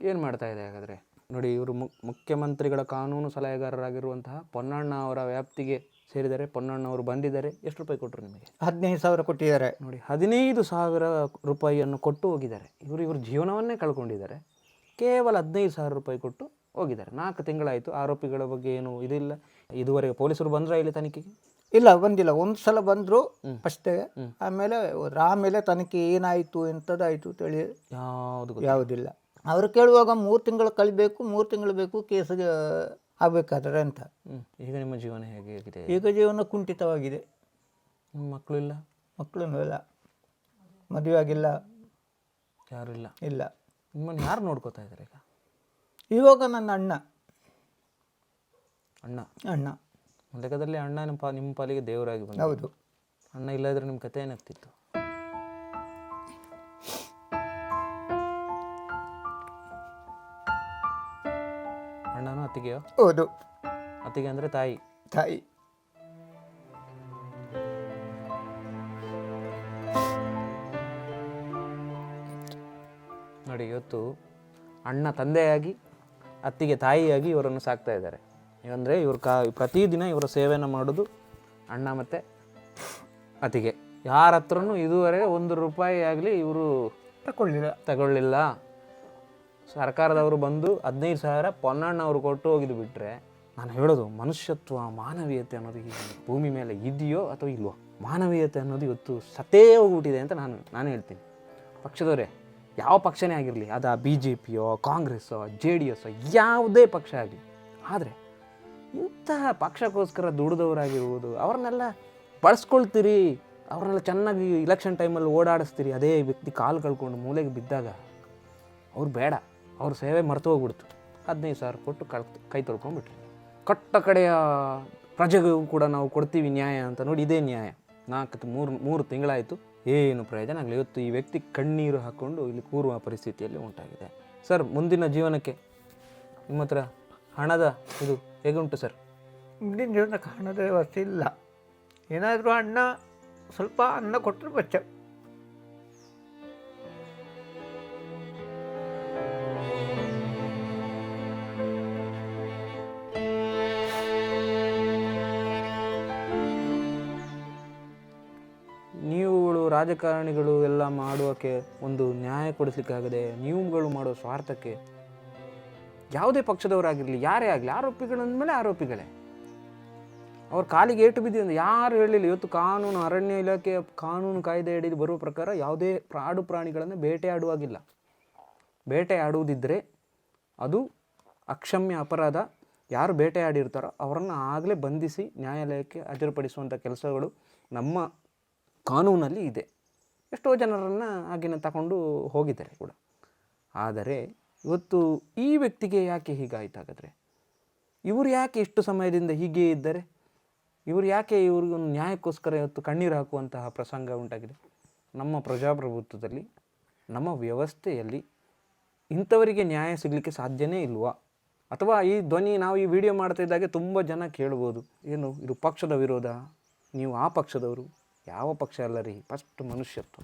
ಏನು ಮಾಡ್ತಾ ಇದೆ ಹಾಗಾದರೆ? ನೋಡಿ ಇವರು ಮುಖ್ಯಮಂತ್ರಿಗಳ ಕಾನೂನು ಸಲಹೆಗಾರರಾಗಿರುವಂತಹ ಪೊನ್ನಣ್ಣ ಅವರ ವ್ಯಾಪ್ತಿಗೆ ಸೇರಿದರೆ ಪೊನ್ನಣ್ಣ ಅವರು ಬಂದಿದ್ದಾರೆ ಎಷ್ಟು ರೂಪಾಯಿ ಕೊಟ್ಟರು ನಿಮಗೆ? ಹದಿನೈದು ಸಾವಿರ ಕೊಟ್ಟಿದ್ದಾರೆ. ನೋಡಿ ಹದಿನೈದು ಸಾವಿರ ರೂಪಾಯಿಯನ್ನು ಕೊಟ್ಟು ಹೋಗಿದ್ದಾರೆ. ಇವರು ಇವರು ಜೀವನವನ್ನೇ ಕಳ್ಕೊಂಡಿದ್ದಾರೆ. ಕೇವಲ ಹದಿನೈದು ಸಾವಿರ ರೂಪಾಯಿ ಕೊಟ್ಟು ಹೋಗಿದ್ದಾರೆ. ನಾಲ್ಕು ತಿಂಗಳಾಯಿತು ಆರೋಪಿಗಳ ಬಗ್ಗೆ ಏನು ಇದಿಲ್ಲ. ಇದುವರೆಗೆ ಪೊಲೀಸರು ಬಂದರೆ ಇಲ್ಲಿ ತನಿಖೆಗೆ? ಇಲ್ಲ ಬಂದಿಲ್ಲ. ಒಂದು ಸಲ ಬಂದರು ಅಷ್ಟೇ. ಆಮೇಲೆ ಆಮೇಲೆ ತನಕ್ಕೆ ಏನಾಯಿತು ಎಂಥದ್ದಾಯಿತು ತಿಳಿ ಯಾವುದು ಯಾವುದಿಲ್ಲ. ಅವರು ಕೇಳುವಾಗ ಮೂರು ತಿಂಗಳು ಕಳಿಬೇಕು ಮೂರು ತಿಂಗಳು ಬೇಕು ಕೇಸಿಗೆ ಆಗಬೇಕಾದ್ರೆ ಅಂತ. ಈಗ ನಿಮ್ಮ ಜೀವನ ಹೇಗೆ ಆಗಿದೆ? ಈಗ ಜೀವನ ಕುಂಠಿತವಾಗಿದೆ. ನಿಮ್ಮ ಮಕ್ಕಳು ಇಲ್ಲ? ಮಕ್ಕಳು ಇಲ್ಲ. ಮದುವೆ ಆಗಿಲ್ಲ. ಯಾರು ಇಲ್ಲ? ಇಲ್ಲ. ನಿಮ್ಮನ್ನು ಯಾರು ನೋಡ್ಕೋತಾ ಇದ್ದಾರೆ ಈಗ? ಇವಾಗ ನನ್ನ ಅಣ್ಣ. ಅಣ್ಣ? ಅಣ್ಣ. ಲೆಕ್ಕದಲ್ಲಿ ಅಣ್ಣ ನಿಮ್ಮ ಪಾ ನಿಮ್ಮ ಪಾಲಿಗೆ ದೇವರಾಗಿ ಬಂದ ಹೌದು. ಅಣ್ಣ ಇಲ್ಲದ್ರೆ ನಿಮ್ಮ ಕತೆ ಏನಾಗ್ತಿತ್ತು? ಅಣ್ಣನೂ ಅತ್ತಿಗೆಯೋ? ಹೌದು. ಅತ್ತಿಗೆ ಅಂದರೆ ತಾಯಿ. ತಾಯಿ. ನೋಡಿ ಇವತ್ತು ಅಣ್ಣ ತಂದೆಯಾಗಿ ಅತ್ತಿಗೆ ತಾಯಿಯಾಗಿ ಇವರನ್ನು ಸಾಕ್ತಾ ಇದ್ದಾರೆ. ಅಂದರೆ ಇವ್ರು ಕಾ ಪ್ರತಿದಿನ ಇವರ ಸೇವೆಯನ್ನು ಮಾಡೋದು ಅಣ್ಣ ಮತ್ತು ಅತಿಗೆ ಯಾರ ಹತ್ರನೂ ಇದುವರೆಗೆ ಒಂದು ರೂಪಾಯಿ ಆಗಲಿ ಇವರು ತಗೊಳ್ಳಿಲ್ಲ. ತಗೊಳ್ಳಿಲ್ಲ. ಸರ್ಕಾರದವರು ಬಂದು ಹದಿನೈದು ಸಾವಿರ ಪೊನ್ನಣ್ಣ ಅವರು ಕೊಟ್ಟು ಹೋಗಿದ್ದು ಬಿಟ್ಟರೆ ನಾನು ಹೇಳೋದು ಮನುಷ್ಯತ್ವ ಮಾನವೀಯತೆ ಅನ್ನೋದು ಈ ಭೂಮಿ ಮೇಲೆ ಇದೆಯೋ ಅಥವಾ ಇಲ್ವೋ? ಮಾನವೀಯತೆ ಅನ್ನೋದು ಇವತ್ತು ಸತೇ ಹೋಗ್ಬಿಟ್ಟಿದೆ ಅಂತ ನಾನು ನಾನು ಹೇಳ್ತೀನಿ. ಪಕ್ಷದವರೇ ಯಾವ ಪಕ್ಷನೇ ಆಗಿರಲಿ ಅದು ಬಿ ಜೆ ಪಿಯೋ ಕಾಂಗ್ರೆಸ್ಸೋ ಜೆ ಡಿ ಎಸ್ಸೋ ಯಾವುದೇ ಪಕ್ಷ ಆಗಲಿ. ಆದರೆ ಇಂತಹ ಪಕ್ಷಕ್ಕೋಸ್ಕರ ದುಡಿದವರಾಗಿರ್ಬೋದು ಅವ್ರನ್ನೆಲ್ಲ ಬಳಸ್ಕೊಳ್ತೀರಿ, ಅವ್ರನ್ನೆಲ್ಲ ಚೆನ್ನಾಗಿ ಇಲೆಕ್ಷನ್ ಟೈಮಲ್ಲಿ ಓಡಾಡಿಸ್ತೀರಿ, ಅದೇ ವ್ಯಕ್ತಿ ಕಾಲು ಕಳ್ಕೊಂಡು ಮೂಲೆಗೆ ಬಿದ್ದಾಗ ಅವ್ರು ಬೇಡ, ಅವ್ರ ಸೇವೆ ಮರೆತು ಹೋಗ್ಬಿಡ್ತು. ಹದಿನೈದು ಸಾವಿರ ಕೊಟ್ಟು ಕಳ್, ಕೈ ತೊಳ್ಕೊಂಡ್ಬಿಟ್ರಿ. ಕಟ್ಟ ಕಡೆಯ ಪ್ರಜೆಗೂ ಕೂಡ ನಾವು ಕೊಡ್ತೀವಿ ನ್ಯಾಯ ಅಂತ ನೋಡಿ ಇದೇ ನ್ಯಾಯ. ನಾಲ್ಕು, ಮೂರು ಮೂರು ತಿಂಗಳಾಯಿತು, ಏನು ಪ್ರಯೋಜನ ಆಗಲಿ ಇವತ್ತು ಈ ವ್ಯಕ್ತಿ ಕಣ್ಣೀರು ಹಾಕ್ಕೊಂಡು ಇಲ್ಲಿ ಕೂರುವ ಪರಿಸ್ಥಿತಿಯಲ್ಲಿ ಉಂಟಾಗಿದೆ. ಸರ್, ಮುಂದಿನ ಜೀವನಕ್ಕೆ ನಿಮ್ಮ ಹತ್ರ ಹಣದ ಇದು ಹೇಗುಂಟು ಸರ್? ಮುಂದಿನ ಜೀವನಕ್ಕೆ ಹಣದ ವ್ಯವಸ್ಥೆ ಇಲ್ಲ. ಏನಾದರೂ ಅಣ್ಣ ಸ್ವಲ್ಪ ಅನ್ನ ಕೊಟ್ಟರೆ ಬಚ್ಚ. ನೀವುಗಳು ರಾಜಕಾರಣಿಗಳು ಎಲ್ಲ ಮಾಡುವಕ್ಕೆ ಒಂದು ನ್ಯಾಯ ಕೊಡಿಸ್ಲಿಕ್ಕಾಗದೆ ನೀವುಗಳು ಮಾಡೋ ಸ್ವಾರ್ಥಕ್ಕೆ ಯಾವುದೇ ಪಕ್ಷದವರಾಗಿರಲಿ, ಯಾರೇ ಆಗಲಿ ಆರೋಪಿಗಳಂದಮೇಲೆ ಆರೋಪಿಗಳೇ. ಅವ್ರ ಕಾಲಿಗೆ ಏಟು ಬಿದ್ದಿದೆ. ಯಾರು ಹೇಳಿಲ್ಲ ಇವತ್ತು ಕಾನೂನು, ಅರಣ್ಯ ಇಲಾಖೆಯ ಕಾನೂನು ಕಾಯ್ದೆ ಹಿಡಿದು ಬರುವ ಪ್ರಕಾರ ಯಾವುದೇ ಪ್ರಾಡು ಪ್ರಾಣಿಗಳನ್ನು ಬೇಟೆಯಾಡುವಾಗಿಲ್ಲ ಬೇಟೆಯಾಡುವುದಿದ್ದರೆ ಅದು ಅಕ್ಷಮ್ಯ ಅಪರಾಧ. ಯಾರು ಬೇಟೆಯಾಡಿರ್ತಾರೋ ಅವರನ್ನು ಆಗಲೇ ಬಂಧಿಸಿ ನ್ಯಾಯಾಲಯಕ್ಕೆ ಹಾಜರುಪಡಿಸುವಂಥ ಕೆಲಸಗಳು ನಮ್ಮ ಕಾನೂನಲ್ಲಿ ಇದೆ. ಎಷ್ಟೋ ಜನರನ್ನು ಆಗಿನ ತಗೊಂಡು ಹೋಗಿದ್ದಾರೆ ಕೂಡ. ಆದರೆ ಇವತ್ತು ಈ ವ್ಯಕ್ತಿಗೆ ಯಾಕೆ ಹೀಗಾಯ್ತು ಹಾಗಾದರೆ ಇವರು ಯಾಕೆ ಇಷ್ಟು ಸಮಯದಿಂದ ಹೀಗೆ ಇದ್ದಾರೆ? ಇವರು ಯಾಕೆ ಇವ್ರಿಗೊಂದು ನ್ಯಾಯಕ್ಕೋಸ್ಕರ ಇವತ್ತು ಕಣ್ಣೀರು ಹಾಕುವಂತಹ ಪ್ರಸಂಗ ಉಂಟಾಗಿದೆ? ನಮ್ಮ ಪ್ರಜಾಪ್ರಭುತ್ವದಲ್ಲಿ, ನಮ್ಮ ವ್ಯವಸ್ಥೆಯಲ್ಲಿ ಇಂಥವರಿಗೆ ನ್ಯಾಯ ಸಿಗಲಿಕ್ಕೆ ಸಾಧ್ಯನೇ ಇಲ್ವಾ? ಅಥವಾ ಈ ಧ್ವನಿ ನಾವು ಈ ವಿಡಿಯೋ ಮಾಡ್ತಾ ಇದ್ದಾಗೆ ತುಂಬ ಜನ ಕೇಳ್ಬೋದು, ಏನು ಇದು ಪಕ್ಷದ ವಿರೋಧ? ನೀವು ಆ ಪಕ್ಷದವರು, ಯಾವ ಪಕ್ಷ ಅಲ್ಲ ರೀ ಫಸ್ಟ್ ಮನುಷ್ಯತ್ವ,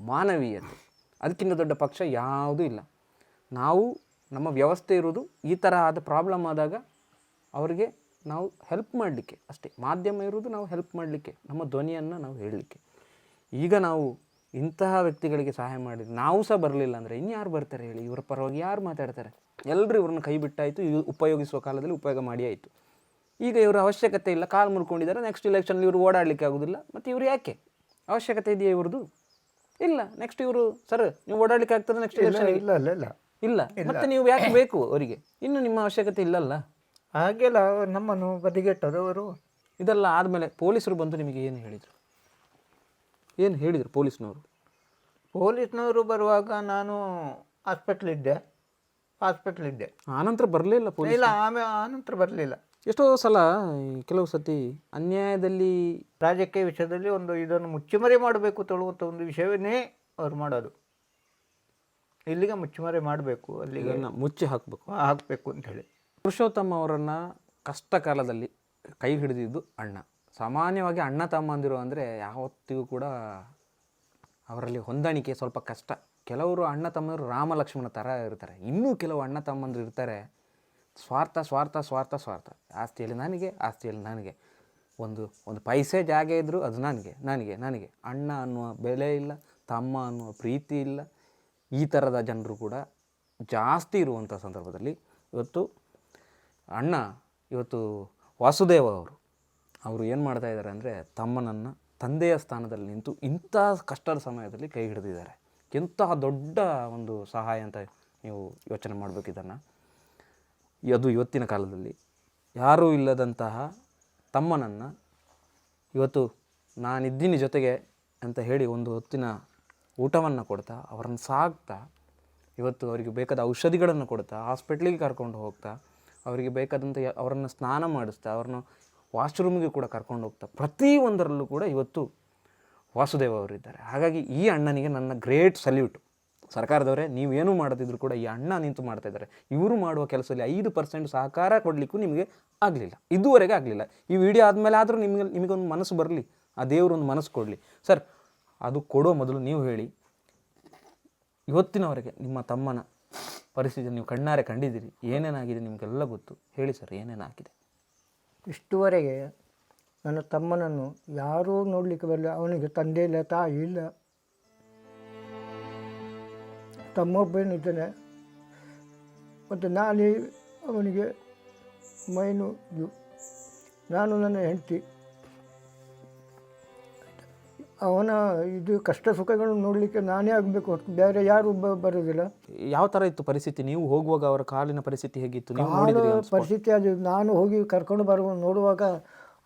ಮಾನವೀಯತೆ. ಅದಕ್ಕಿಂತ ದೊಡ್ಡ ಪಕ್ಷ ಯಾವುದೂ ಇಲ್ಲ. ನಾವು ನಮ್ಮ ವ್ಯವಸ್ಥೆ ಇರೋದು ಈ ಥರ ಆದ ಪ್ರಾಬ್ಲಮ್ ಆದಾಗ ಅವರಿಗೆ ನಾವು ಹೆಲ್ಪ್ ಮಾಡಲಿಕ್ಕೆ ಅಷ್ಟೇ. ಮಾಧ್ಯಮ ಇರೋದು ನಾವು ಹೆಲ್ಪ್ ಮಾಡಲಿಕ್ಕೆ ನಮ್ಮ ಧ್ವನಿಯನ್ನು ನಾವು ಹೇಳಲಿಕ್ಕೆ. ಈಗ ನಾವು ಇಂತಹ ವ್ಯಕ್ತಿಗಳಿಗೆ ಸಹಾಯ ಮಾಡಿದ್ರೆ ನಾವು ಸಹ ಬರಲಿಲ್ಲ ಅಂದರೆ ಇನ್ಯಾರು ಬರ್ತಾರೆ ಹೇಳಿ? ಇವರ ಪರವಾಗಿ ಯಾರು ಮಾತಾಡ್ತಾರೆ? ಎಲ್ಲರೂ ಇವ್ರನ್ನ ಕೈ ಬಿಟ್ಟಾಯಿತು ಇವು ಉಪಯೋಗಿಸುವ ಕಾಲದಲ್ಲಿ ಉಪಯೋಗ ಮಾಡಿ ಆಯಿತು. ಈಗ ಇವರ ಅವಶ್ಯಕತೆ ಇಲ್ಲ ಕಾಲು ಮುರ್ಕೊಂಡಿದ್ದಾರೆ ನೆಕ್ಸ್ಟ್ ಇಲೆಕ್ಷನಲ್ಲಿ ಇವರು ಓಡಾಡಲಿಕ್ಕೆ ಆಗೋದಿಲ್ಲ ಮತ್ತು ಇವರು ಯಾಕೆ? ಅವಶ್ಯಕತೆ ಇದೆಯಾ ಇವ್ರದ್ದು ಇಲ್ಲ ನೆಕ್ಸ್ಟ್ ಇವರು ಸರ್ ನೀವು ಓಡಾಡಲಿಕ್ಕೆ ಆಗ್ತದೆ ನೆಕ್ಸ್ಟ್ ಇಲೆಕ್ಷನ್ ಇಲ್ಲ ಇಲ್ಲ ಇಲ್ಲ. ಇಲ್ಲ. ಮತ್ತೆ ನೀವು ಯಾಕೆ ಬೇಕು ಅವರಿಗೆ? ಇನ್ನು ನಿಮ್ಮ ಅವಶ್ಯಕತೆ ಇಲ್ಲಲ್ಲ? ಹಾಗೆಲ್ಲ ನಮ್ಮನ್ನು ನಮ್ಮನ್ನು ಬದಿಗೆಟ್ಟದವರು ಇದೆಲ್ಲ ಆದಮೇಲೆ ಪೊಲೀಸರು ಬಂದು ನಿಮಗೆ ಏನು ಹೇಳಿದರು? ಏನು ಹೇಳಿದರು ಪೊಲೀಸ್ನವರು? ಪೊಲೀಸ್ನವರು ಬರುವಾಗ ನಾನು ಹಾಸ್ಪಿಟ್ಲ್ ಇದ್ದೆ. ಹಾಸ್ಪಿಟ್ಲ್ ಇದ್ದೆ. ಆನಂತರ ಬರಲಿಲ್ಲ ಪೊಲೀಸ್? ಇಲ್ಲ ಆಮೇಲೆ ಆನಂತರ ಬರಲಿಲ್ಲ. ಎಷ್ಟೋ ಸಲ ಈ ಕೆಲವು ಸತಿ ಅನ್ಯಾಯದಲ್ಲಿ ರಾಜಕೀಯ ವಿಷಯದಲ್ಲಿ ಒಂದು ಇದನ್ನು ಮುಚ್ಚುಮರೆ ಮಾಡಬೇಕು ತೊಳುವಂಥ ಒಂದು ವಿಷಯವನ್ನೇ ಅವ್ರು ಮಾಡೋದು. ಇಲ್ಲಿಗೆ ಮುಚ್ಚುಮರೆ ಮಾಡಬೇಕು ಅಲ್ಲಿಗೆ ಇದನ್ನು ಮುಚ್ಚಿ ಹಾಕಬೇಕು. ಹಾಕಬೇಕು ಅಂತ ಹೇಳಿ. ಪುರುಷೋತ್ತಮ ಅವರನ್ನು ಕಷ್ಟ ಕಾಲದಲ್ಲಿ ಕೈ ಹಿಡಿದಿದ್ದು ಅಣ್ಣ. ಸಾಮಾನ್ಯವಾಗಿ ಅಣ್ಣ ತಮ್ಮಂದಿರು ಅಂದರೆ ಯಾವತ್ತಿಗೂ ಕೂಡ ಅವರಲ್ಲಿ ಹೊಂದಾಣಿಕೆ ಸ್ವಲ್ಪ ಕಷ್ಟ. ಕೆಲವರು ಅಣ್ಣ ತಮ್ಮಂದಿರು ರಾಮ ಲಕ್ಷ್ಮಣ ಥರ ಇರ್ತಾರೆ. ಇನ್ನೂ ಕೆಲವು ಅಣ್ಣ ತಮ್ಮಂದಿರು ಇರ್ತಾರೆ ಸ್ವಾರ್ಥ ಸ್ವಾರ್ಥ ಸ್ವಾರ್ಥ ಸ್ವಾರ್ಥ. ಆಸ್ತಿಯಲ್ಲಿ ನನಗೆ ಆಸ್ತಿಯಲ್ಲಿ ನನಗೆ. ಒಂದು ಒಂದು ಪೈಸೆ ಜಾಗ ಇದ್ದರೂ ಅದು ನನಗೆ ನನಗೆ ನನಗೆ. ಅಣ್ಣ ಅನ್ನುವ ಬೆಲೆ ಇಲ್ಲ ತಮ್ಮ ಅನ್ನುವ ಪ್ರೀತಿ ಇಲ್ಲ ಈ ಥರದ ಜನರು ಕೂಡ ಜಾಸ್ತಿ ಇರುವಂಥ ಸಂದರ್ಭದಲ್ಲಿ ಇವತ್ತು ಅಣ್ಣ, ಇವತ್ತು ವಾಸುದೇವ ಅವರು ಅವರು ಏನು ಮಾಡ್ತಾ ಇದ್ದಾರೆ ಅಂದರೆ ತಮ್ಮನನ್ನು ತಂದೆಯ ಸ್ಥಾನದಲ್ಲಿ ನಿಂತು ಇಂಥ ಕಷ್ಟದ ಸಮಯದಲ್ಲಿ ಕೈ ಹಿಡಿದಿದ್ದಾರೆ. ಎಂತಹ ದೊಡ್ಡ ಒಂದು ಸಹಾಯ ಅಂತ ನೀವು ಯೋಚನೆ ಮಾಡಬೇಕು ಇದನ್ನು ಅದು ಇವತ್ತಿನ ಕಾಲದಲ್ಲಿ ಯಾರೂ ಇಲ್ಲದಂತಹ ತಮ್ಮನನ್ನು ಇವತ್ತು ನಾನಿದ್ದೀನಿ ಜೊತೆಗೆ ಅಂತ ಹೇಳಿ ಒಂದು ಹೊತ್ತಿನ ಊಟವನ್ನು ಕೊಡ್ತಾ, ಅವರನ್ನು ಸಾಕ್ತಾ, ಇವತ್ತು ಅವರಿಗೆ ಬೇಕಾದ ಔಷಧಿಗಳನ್ನು ಕೊಡ್ತಾ, ಹಾಸ್ಪಿಟ್ಲಿಗೆ ಕರ್ಕೊಂಡು ಹೋಗ್ತಾ, ಅವರಿಗೆ ಬೇಕಾದಂಥ ಅವರನ್ನು ಸ್ನಾನ ಮಾಡಿಸ್ತಾ, ಅವ್ರನ್ನ ವಾಶ್ರೂಮ್ಗೆ ಕೂಡ ಕರ್ಕೊಂಡು ಹೋಗ್ತಾ ಪ್ರತಿಯೊಂದರಲ್ಲೂ ಕೂಡ ಇವತ್ತು ವಾಸುದೇವ ಅವರಿದ್ದಾರೆ. ಹಾಗಾಗಿ ಈ ಅಣ್ಣನಿಗೆ ನನ್ನ ಗ್ರೇಟ್ ಸಲ್ಯೂಟ್. ಸರ್ಕಾರದವರೇ ನೀವೇನು ಮಾಡದಿದ್ರು ಕೂಡ ಈ ಅಣ್ಣ ನಿಂತು ಮಾಡ್ತಾ ಇದ್ದಾರೆ. ಇವರು ಮಾಡುವ ಕೆಲಸದಲ್ಲಿ ಐದು ಪರ್ಸೆಂಟ್ ಸಹಕಾರ ಕೊಡಲಿಕ್ಕೂ ನಿಮಗೆ ಆಗಲಿಲ್ಲ. ಇದುವರೆಗೆ ಆಗಲಿಲ್ಲ. ಈ ವಿಡಿಯೋ ಆದಮೇಲೆ ಆದರೂ ನಿಮಗೆ, ನಿಮಗೊಂದು ಮನಸ್ಸು ಬರಲಿ. ಆ ದೇವರೊಂದು ಮನಸ್ಸು ಕೊಡಲಿ. ಸರ್ ಅದು ಕೊಡೋ ಮೊದಲು ನೀವು ಹೇಳಿ. ಇವತ್ತಿನವರೆಗೆ ನಿಮ್ಮ ತಮ್ಮನ ಪರಿಸ್ಥಿತಿ ನೀವು ಕಣ್ಣಾರೆ ಕಂಡಿದ್ದೀರಿ. ಏನೇನಾಗಿದೆ ನಿಮಗೆಲ್ಲ ಗೊತ್ತು. ಹೇಳಿ ಸರ್, ಏನೇನಾಗಿದೆ? ಇಷ್ಟುವರೆಗೆ ನನ್ನ ತಮ್ಮನನ್ನು ಯಾರೂ ನೋಡಲಿಕ್ಕೆ ಬರಲಿಲ್ಲ. ಅವನಿಗೆ ತಂದೆ ಇಲ್ಲ, ತಾಯಿ ಇಲ್ಲ. ತಮ್ಮೊಬ್ಬನಿದ್ದಾನೆ ಮತ್ತು ನಾನೇ ಅವನಿಗೆ ಮೈನು. ನಾನು ನನ್ನ ಹೆಂಡತಿ. ಅವನ ಇದು ಕಷ್ಟ ಸುಖಗಳನ್ನು ನೋಡಲಿಕ್ಕೆ ನಾನೇ ಆಗಬೇಕು ಹೊರತು. ಬೇರೆ ಯಾರು ಬ- ಬರೋದಿಲ್ಲ. ಯಾವ ಥರ ಇತ್ತು ಪರಿಸ್ಥಿತಿ? ನೀವು ಹೋಗುವಾಗ ಅವರ ಕಾಲಿನ ಪರಿಸ್ಥಿತಿ ಹೇಗಿತ್ತು? ನೀವು ನೋಡಿದ್ರಿ ಅನ್ಸ್ಪ- ಪರಿಸ್ಥಿತಿ ಅದು. ನಾನು ಹೋಗಿ ಕರ್ಕೊಂಡು ಬರುವ ನೋಡುವಾಗ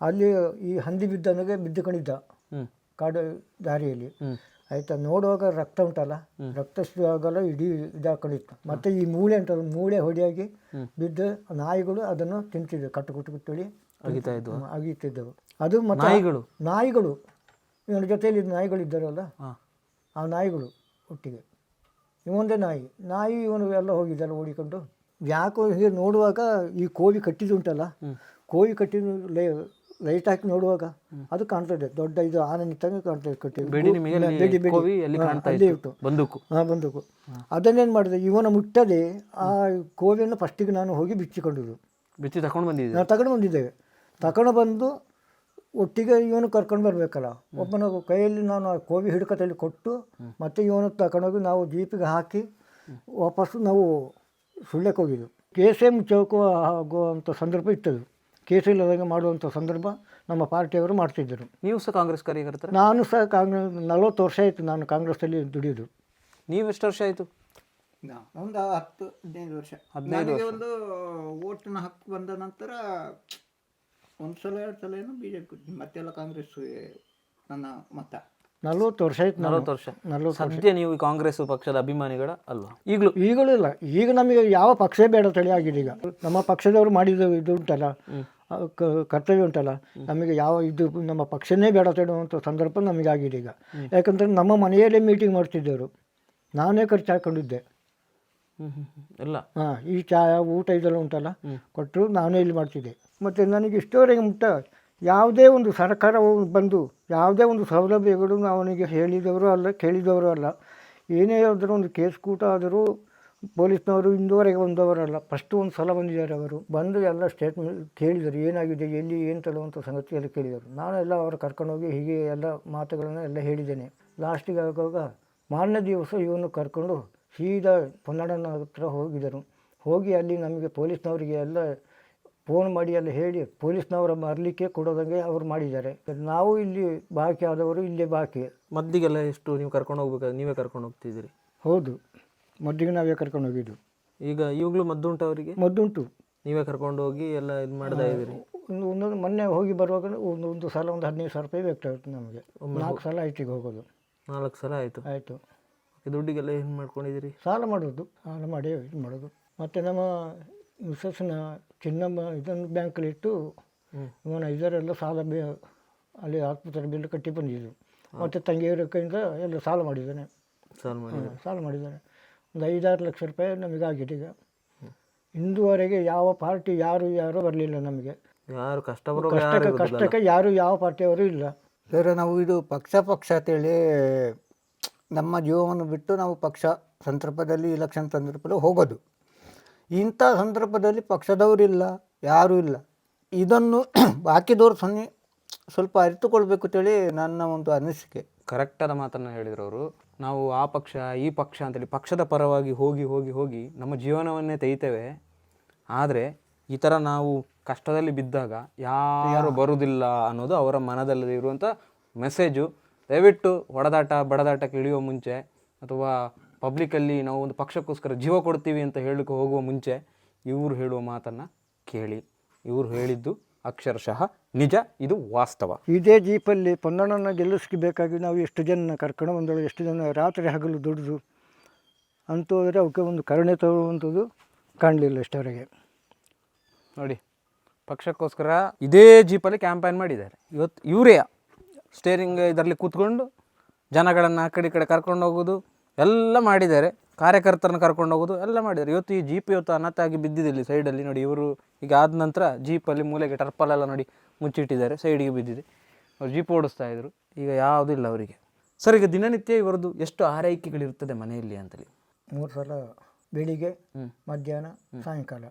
ಅಲ್ಲಿ ಈ ಹಂದಿ ಬಿದ್ದನಿಗೆ ಬಿದ್ದುಕೊಂಡಿದ್ದ ಕಾಡು ದಾರಿಯಲ್ಲಿ. ಆಯಿತಾ? ನೋಡುವಾಗ ರಕ್ತ ಉಂಟಲ್ಲ? ರಕ್ತ ಆಗಲ್ಲ ಇಡೀ ಇದಾಕೊಂಡಿತ್ತು. ಮತ್ತೆ ಈ ಮೂಳೆ ಉಂಟಲ್ಲ ಮೂಳೆ ಹೊಡೆಯಾಗಿ ಬಿದ್ದು ನಾಯಿಗಳು ಅದನ್ನು ತಿಂತಿದ್ವು ಕಟ್ಟು ಕುಟ್ಟು ಕುಟ್ಟುಳಿ ಅಗಿತಾ ಇದ್ದವು. ಅಗೀತಿದ್ದವು ಅದು ಮತ್ತು ನಾಯಿಗಳು? ನಾಯಿಗಳು. ಇವನ ಜೊತೆಯಲ್ಲಿ ನಾಯಿಗಳು ಇದ್ದಾರಲ್ಲ ಆ ನಾಯಿಗಳು ಒಟ್ಟಿಗೆ ಇವೊಂದೇ ನಾಯಿ. ನಾಯಿ ಇವನು ಎಲ್ಲ ಹೋಗಿದ್ದಲ್ಲ ಓಡಿಕೊಂಡು. ಯಾಕೋ ಹೀಗೆ ನೋಡುವಾಗ ಈ ಕೋವಿ ಕಟ್ಟಿದುಂಟಲ್ಲ ಕೋವಿ ಕಟ್ಟಿದ್ದು ಲೈ ಲೈಟ್ ಹಾಕಿ ನೋಡುವಾಗ ಅದು ಕಾಣ್ತದೆ. ದೊಡ್ಡ ಇದು ಆನೆ ತಂಗ ಕಾಣ್ತದೆ ಇತ್ತು? ಬಂದೂಕು. ಹಾಂ ಬಂದೂಕು. ಅದನ್ನೇನು ಮಾಡಿದೆ? ಇವನ ಮುಟ್ಟದೆ ಆ ಕೋವಿಯನ್ನು ಫಸ್ಟಿಗೆ ನಾನು ಹೋಗಿ ಬಿಚ್ಚಿಕೊಂಡಿದ್ದು. ಬಿಚ್ಚಿ ತಗೊಂಡು ಬಂದಿದ್ದೆ ತಗೊಂಡು ಬಂದಿದ್ದೇವೆ. ತಗೊಂಡು ಬಂದು ಒಟ್ಟಿಗೆ ಇವನು ಕರ್ಕೊಂಡು ಬರಬೇಕಲ್ಲ. ಒಬ್ಬನ ಕೈಯಲ್ಲಿ ನಾನು ಆ ಕೋವಿ ಹಿಡ್ಕತಲ್ಲಿ ಕೊಟ್ಟು ಮತ್ತೆ ಇವನು ತಗೊಂಡೋಗಿ ನಾವು ಜೀಪಿಗೆ ಹಾಕಿ ವಾಪಸ್ಸು ನಾವು ಸುಳ್ಯಕ್ಕೆ ಹೋಗಿದ್ದು ಕೇಸೇ ಮುಚ್ಚೋಕು ಆಗುವಂಥ ಸಂದರ್ಭ ಇತ್ತದು. ಕೇಸ್ ಇಲ್ಲದಂಗೆ ಮಾಡುವಂಥ ಸಂದರ್ಭ ನಮ್ಮ ಪಾರ್ಟಿಯವರು ಮಾಡ್ತಿದ್ದರು. ನೀವು ಸಹ ಕಾಂಗ್ರೆಸ್ ಕಾರ್ಯಕರ್ತರು? ನಾನು ಸಹ ಕಾಂಗ್ರೆಸ್ ನಲವತ್ತು ವರ್ಷ ಆಯಿತು ನಾನು ಕಾಂಗ್ರೆಸ್ಸಲ್ಲಿ ದುಡಿಯೋದು. ನೀವು ಎಷ್ಟು ವರ್ಷ ಆಯಿತು? ಒಂದು ಹತ್ತು ಹದಿನೈದು ವರ್ಷ. ಹದಿನೈದು ಒಂದು ಓಟಿನ ಹಕ್ಕು ಬಂದ ನಂತರ ಒಂದು ಸಲ ಎರಡು ಸಲ ಏನೋ ಬಿ ಜೆ ಪಿ ಮತ್ತೆಲ್ಲ ಕಾಂಗ್ರೆಸ್ ನನ್ನ ಮತ. ನಲ್ವತ್ತು ವರ್ಷ ಆಯ್ತು ನಲವತ್ತು ವರ್ಷ. ನಲ್ವತ್ತು ಸದ್ಯ ನೀವು ಈ ಕಾಂಗ್ರೆಸ್ ಪಕ್ಷದ ಅಭಿಮಾನಿಗಳ ಅಲ್ವಾ? ಈಗಲೂ. ಈಗಲೂ ಇಲ್ಲ. ಈಗ ನಮಗೆ ಯಾವ ಪಕ್ಷ ಬೇಡ ತಳಿ ಆಗಿದೆ ಈಗ. ನಮ್ಮ ಪಕ್ಷದವರು ಮಾಡಿದ ಇದು ಉಂಟಲ್ಲ? ಕ- ಕರ್ತವ್ಯ ಉಂಟಲ್ಲ? ನಮಗೆ ಯಾವ ಇದು ನಮ್ಮ ಪಕ್ಷನೇ ಬೇಡ ತಡುವಂಥ ಸಂದರ್ಭ ನಮಗೆ ಆಗಿದೆ ಈಗ. ಯಾಕಂದ್ರೆ ನಮ್ಮ ಮನೆಯಲ್ಲೇ ಮೀಟಿಂಗ್ ಮಾಡ್ತಿದ್ದವರು. ನಾನೇ ಖರ್ಚು ಹಾಕೊಂಡಿದ್ದೆ. ಹ್ಮ್ ಹ್ಮ್ ಹ್ಮ್. ಎಲ್ಲ ಹಾಂ ಈ ಚಾ ಊಟ ಇದೆಲ್ಲ ಉಂಟಲ್ಲ? ಕೊಟ್ಟರು ನಾನೇ ಇಲ್ಲಿ ಮಾಡ್ತಿದ್ದೆ. ಮತ್ತು ನನಗೆ ಇಷ್ಟವರೆಗೆ ಮುಟ್ಟ ಯಾವುದೇ ಒಂದು ಸರ್ಕಾರ ಬಂದು, ಯಾವುದೇ ಒಂದು ಸೌಲಭ್ಯಗಳು ಅವನಿಗೆ ಹೇಳಿದವರು ಅಲ್ಲ, ಕೇಳಿದವರು ಅಲ್ಲ. ಏನೇ ಆದರೂ ಒಂದು ಕೇಸ್ ಕೂಟ ಆದರೂ ಪೊಲೀಸ್ನವರು ಇಂದುವರೆಗೆ ಬಂದವರಲ್ಲ. ಫಸ್ಟು ಒಂದು ಸಲ ಬಂದಿದ್ದಾರೆ ಅವರು. ಬಂದು ಎಲ್ಲ ಸ್ಟೇಟ್ಮೆಂಟ್ ಕೇಳಿದರು. ಏನಾಗಿದೆ, ಎಲ್ಲಿ, ಏನು ತಳುವಂಥ ಸಂಗತಿ ಎಲ್ಲ ಕೇಳಿದರು. ನಾನೆಲ್ಲ ಅವರು ಕರ್ಕೊಂಡೋಗಿ ಹೀಗೆ ಎಲ್ಲ ಮಾತುಗಳನ್ನು ಎಲ್ಲ ಹೇಳಿದ್ದೇನೆ. ಲಾಸ್ಟಿಗೆ ಆಗುವಾಗ ಮಾರನೇ ದಿವಸ ಇವನು ಕರ್ಕೊಂಡು ಸೀದಾ ಪೊನ್ನಡನ ಹತ್ರ ಹೋಗಿದರು ಹೋಗಿ ಅಲ್ಲಿ ನಮಗೆ ಪೊಲೀಸ್ನವರಿಗೆ ಎಲ್ಲ ಫೋನ್ ಮಾಡಿ ಅಲ್ಲಿ ಹೇಳಿ ಪೊಲೀಸ್ನವರ ಮರಲಿಕ್ಕೆ ಕೊಡೋದಂಗೆ ಅವ್ರು ಮಾಡಿದ್ದಾರೆ. ನಾವು ಇಲ್ಲಿ ಬಾಕಿ ಆದವರು ಇಲ್ಲೇ ಬಾಕಿ. ಮದ್ದಿಗೆಲ್ಲ ಎಷ್ಟು ನೀವು ಕರ್ಕೊಂಡು ಹೋಗ್ಬೇಕಾದ್ರೆ ನೀವೇ ಕರ್ಕೊಂಡು ಹೋಗ್ತಿದ್ದೀರಿ? ಹೌದು. ಮದ್ದಿಗೆ ನಾವೇ ಕರ್ಕೊಂಡು ಹೋಗಿದ್ದು. ಈಗ ಈಗಲೂ ಮದ್ದುಂಟು ಅವರಿಗೆ? ಮದ್ದುಂಟು ನೀವೇ ಕರ್ಕೊಂಡು ಹೋಗಿ ಎಲ್ಲ ಇದು ಮಾಡ್ತಾ ಇದ್ದೀರಿ? ಒಂದು ಒಂದೊಂದು ಮೊನ್ನೆ ಹೋಗಿ ಬರುವಾಗ ಒಂದು ಒಂದು ಸಲ ಒಂದು ಹದಿನೈದು ಸಾವಿರ ರೂಪಾಯಿ ಬೇಕಾಗುತ್ತೆ ನಮಗೆ. ನಾಲ್ಕು ಸಲ ಐಟಿಗೆ ಈಗ ಹೋಗೋದು. ನಾಲ್ಕು ಸಲ ಆಯಿತು? ಆಯಿತು. ದುಡ್ಡಿಗೆಲ್ಲ ಏನು ಮಾಡ್ಕೊಂಡಿದ್ದೀರಿ? ಸಾಲ ಮಾಡೋದು. ಸಾಲ ಮಾಡಿ ಇದು ಮಾಡೋದು. ಮತ್ತು ನಮ್ಮ ಮಿಸಸ್ನ ಚಿನ್ನಮ್ಮ ಇದನ್ನು ಬ್ಯಾಂಕಲ್ಲಿ ಇಟ್ಟು ಇವನ ಇದರೆಲ್ಲ ಸಾಲ ಬೇ ಅಲ್ಲಿ ಆಸ್ಪತ್ರೆ ಬಿಲ್ ಕಟ್ಟಿ ಬಂದಿದ್ದು. ಮತ್ತು ತಂಗಿಯರ ಕೈಯಿಂದ ಎಲ್ಲ ಸಾಲ ಮಾಡಿದ್ದಾನೆ. ಸಾಲ ಮಾಡಿ ಹ್ಮ್, ಸಾಲ ಮಾಡಿದ್ದಾನೆ. ಒಂದು ಐದಾರು ಲಕ್ಷ ರೂಪಾಯಿ ನಮಗಾಗಿದೆ ಈಗ. ಇಂದುವರೆಗೆ ಯಾವ ಪಾರ್ಟಿ ಯಾರು ಯಾರು ಬರಲಿಲ್ಲ ನಮಗೆ. ಯಾರು ಕಷ್ಟ ಕಷ್ಟಕ್ಕೆ ಕಷ್ಟಕ್ಕೆ ಯಾರು ಯಾವ ಪಾರ್ಟಿಯವರು ಇಲ್ಲ. ಸರ್ ನಾವು ಇದು ಪಕ್ಷ ಪಕ್ಷ ಅಂತೇಳಿ ನಮ್ಮ ಜೀವವನ್ನು ಬಿಟ್ಟು ನಾವು ಪಕ್ಷ ಸಂದರ್ಭದಲ್ಲಿ ಇಲೆಕ್ಷನ್ ಸಂದರ್ಭದಲ್ಲಿ ಹೋಗೋದು. ಇಂಥ ಸಂದರ್ಭದಲ್ಲಿ ಪಕ್ಷದವರಿಲ್ಲ ಯಾರೂ ಇಲ್ಲ. ಇದನ್ನು ಬಾಕಿದವರು ಸನ್ನಿ ಸ್ವಲ್ಪ ಅರಿತುಕೊಳ್ಬೇಕು ಅಂತೇಳಿ ನನ್ನ ಒಂದು ಅನಿಸಿಕೆ. ಕರೆಕ್ಟಾದ ಮಾತನ್ನು ಹೇಳಿದ್ರು ಅವರು. ನಾವು ಆ ಪಕ್ಷ ಈ ಪಕ್ಷ ಅಂತೇಳಿ ಪಕ್ಷದ ಪರವಾಗಿ ಹೋಗಿ ಹೋಗಿ ಹೋಗಿ ನಮ್ಮ ಜೀವನವನ್ನೇ ತೆಗಿತೇವೆ. ಆದರೆ ಈ ಥರ ನಾವು ಕಷ್ಟದಲ್ಲಿ ಬಿದ್ದಾಗ ಯಾರು ಬರುವುದಿಲ್ಲ ಅನ್ನೋದು ಅವರ ಮನದಲ್ಲಿ ಇರುವಂಥ ಮೆಸೇಜು ದಯವಿಟ್ಟು ಹೊಡೆದಾಟ ಬಡದಾಟಕ್ಕೆ ಇಳಿಯುವ ಮುಂಚೆ ಅಥವಾ ಪಬ್ಲಿಕಲ್ಲಿ ನಾವು ಒಂದು ಪಕ್ಷಕ್ಕೋಸ್ಕರ ಜೀವ ಕೊಡ್ತೀವಿ ಅಂತ ಹೇಳಲಿಕ್ಕೆ ಹೋಗುವ ಮುಂಚೆ ಇವರು ಹೇಳುವ ಮಾತನ್ನು ಕೇಳಿ. ಇವರು ಹೇಳಿದ್ದು ಅಕ್ಷರಶಃ ನಿಜ ಇದು ವಾಸ್ತವ. ಇದೇ ಜೀಪಲ್ಲಿ ಪೊನ್ನಣ್ಣನ ಗೆಲ್ಲಿಸ್ಬೇಕಾಗಿ ನಾವು ಎಷ್ಟು ಜನ ಕರ್ಕೊಂಡು ಬಂದಳು ಎಷ್ಟು ಜನ ರಾತ್ರಿ ಹಗಲು ದುಡಿದು ಅಂತೂ ಹೋದರೆ ಅವಕ್ಕೆ ಒಂದು ಕರುಣೆ ತರುವಂಥದ್ದು ಕಾಣಲಿಲ್ಲ ಇಷ್ಟವರೆಗೆ ನೋಡಿ ಪಕ್ಷಕ್ಕೋಸ್ಕರ ಇದೇ ಜೀಪಲ್ಲಿ ಕ್ಯಾಂಪೇನ್ ಮಾಡಿದ್ದಾರೆ. ಇವತ್ತು ಇವರೇ ಸ್ಟೇರಿಂಗ್ ಇದರಲ್ಲಿ ಕೂತ್ಕೊಂಡು ಜನಗಳನ್ನು ಆ ಕಡೆ ಈ ಕಡೆ ಕರ್ಕೊಂಡು ಹೋಗೋದು ಎಲ್ಲ ಮಾಡಿದ್ದಾರೆ. ಕಾರ್ಯಕರ್ತರನ್ನ ಕರ್ಕೊಂಡು ಹೋಗೋದು ಎಲ್ಲ ಮಾಡಿದ್ದಾರೆ. ಇವತ್ತು ಈ ಜೀಪ್ ಇವತ್ತು ಅನಾಥಾಗಿ ಬಿದ್ದಿದೆ ಇಲ್ಲಿ ಸೈಡಲ್ಲಿ ನೋಡಿ. ಇವರು ಈಗ ಆದ ನಂತರ ಜೀಪಲ್ಲಿ ಮೂಲೆಗೆ ಟರ್ಪಲೆಲ್ಲ ನೋಡಿ ಮುಚ್ಚಿಟ್ಟಿದ್ದಾರೆ ಸೈಡಿಗೆ ಬಿದ್ದಿದೆ. ಅವ್ರು ಜೀಪ್ ಓಡಿಸ್ತಾ ಇದ್ರು. ಈಗ ಯಾವುದೂ ಇಲ್ಲ ಅವರಿಗೆ. ಸರ್ ಈಗ ದಿನನಿತ್ಯ ಇವರದ್ದು ಎಷ್ಟು ಆರೈಕೆಗಳಿರ್ತದೆ ಮನೆಯಲ್ಲಿ ಅಂತೇಳಿ? ಮೂರು ಸಲ ಬೆಳಿಗ್ಗೆ ಮಧ್ಯಾಹ್ನ ಸಾಯಂಕಾಲ.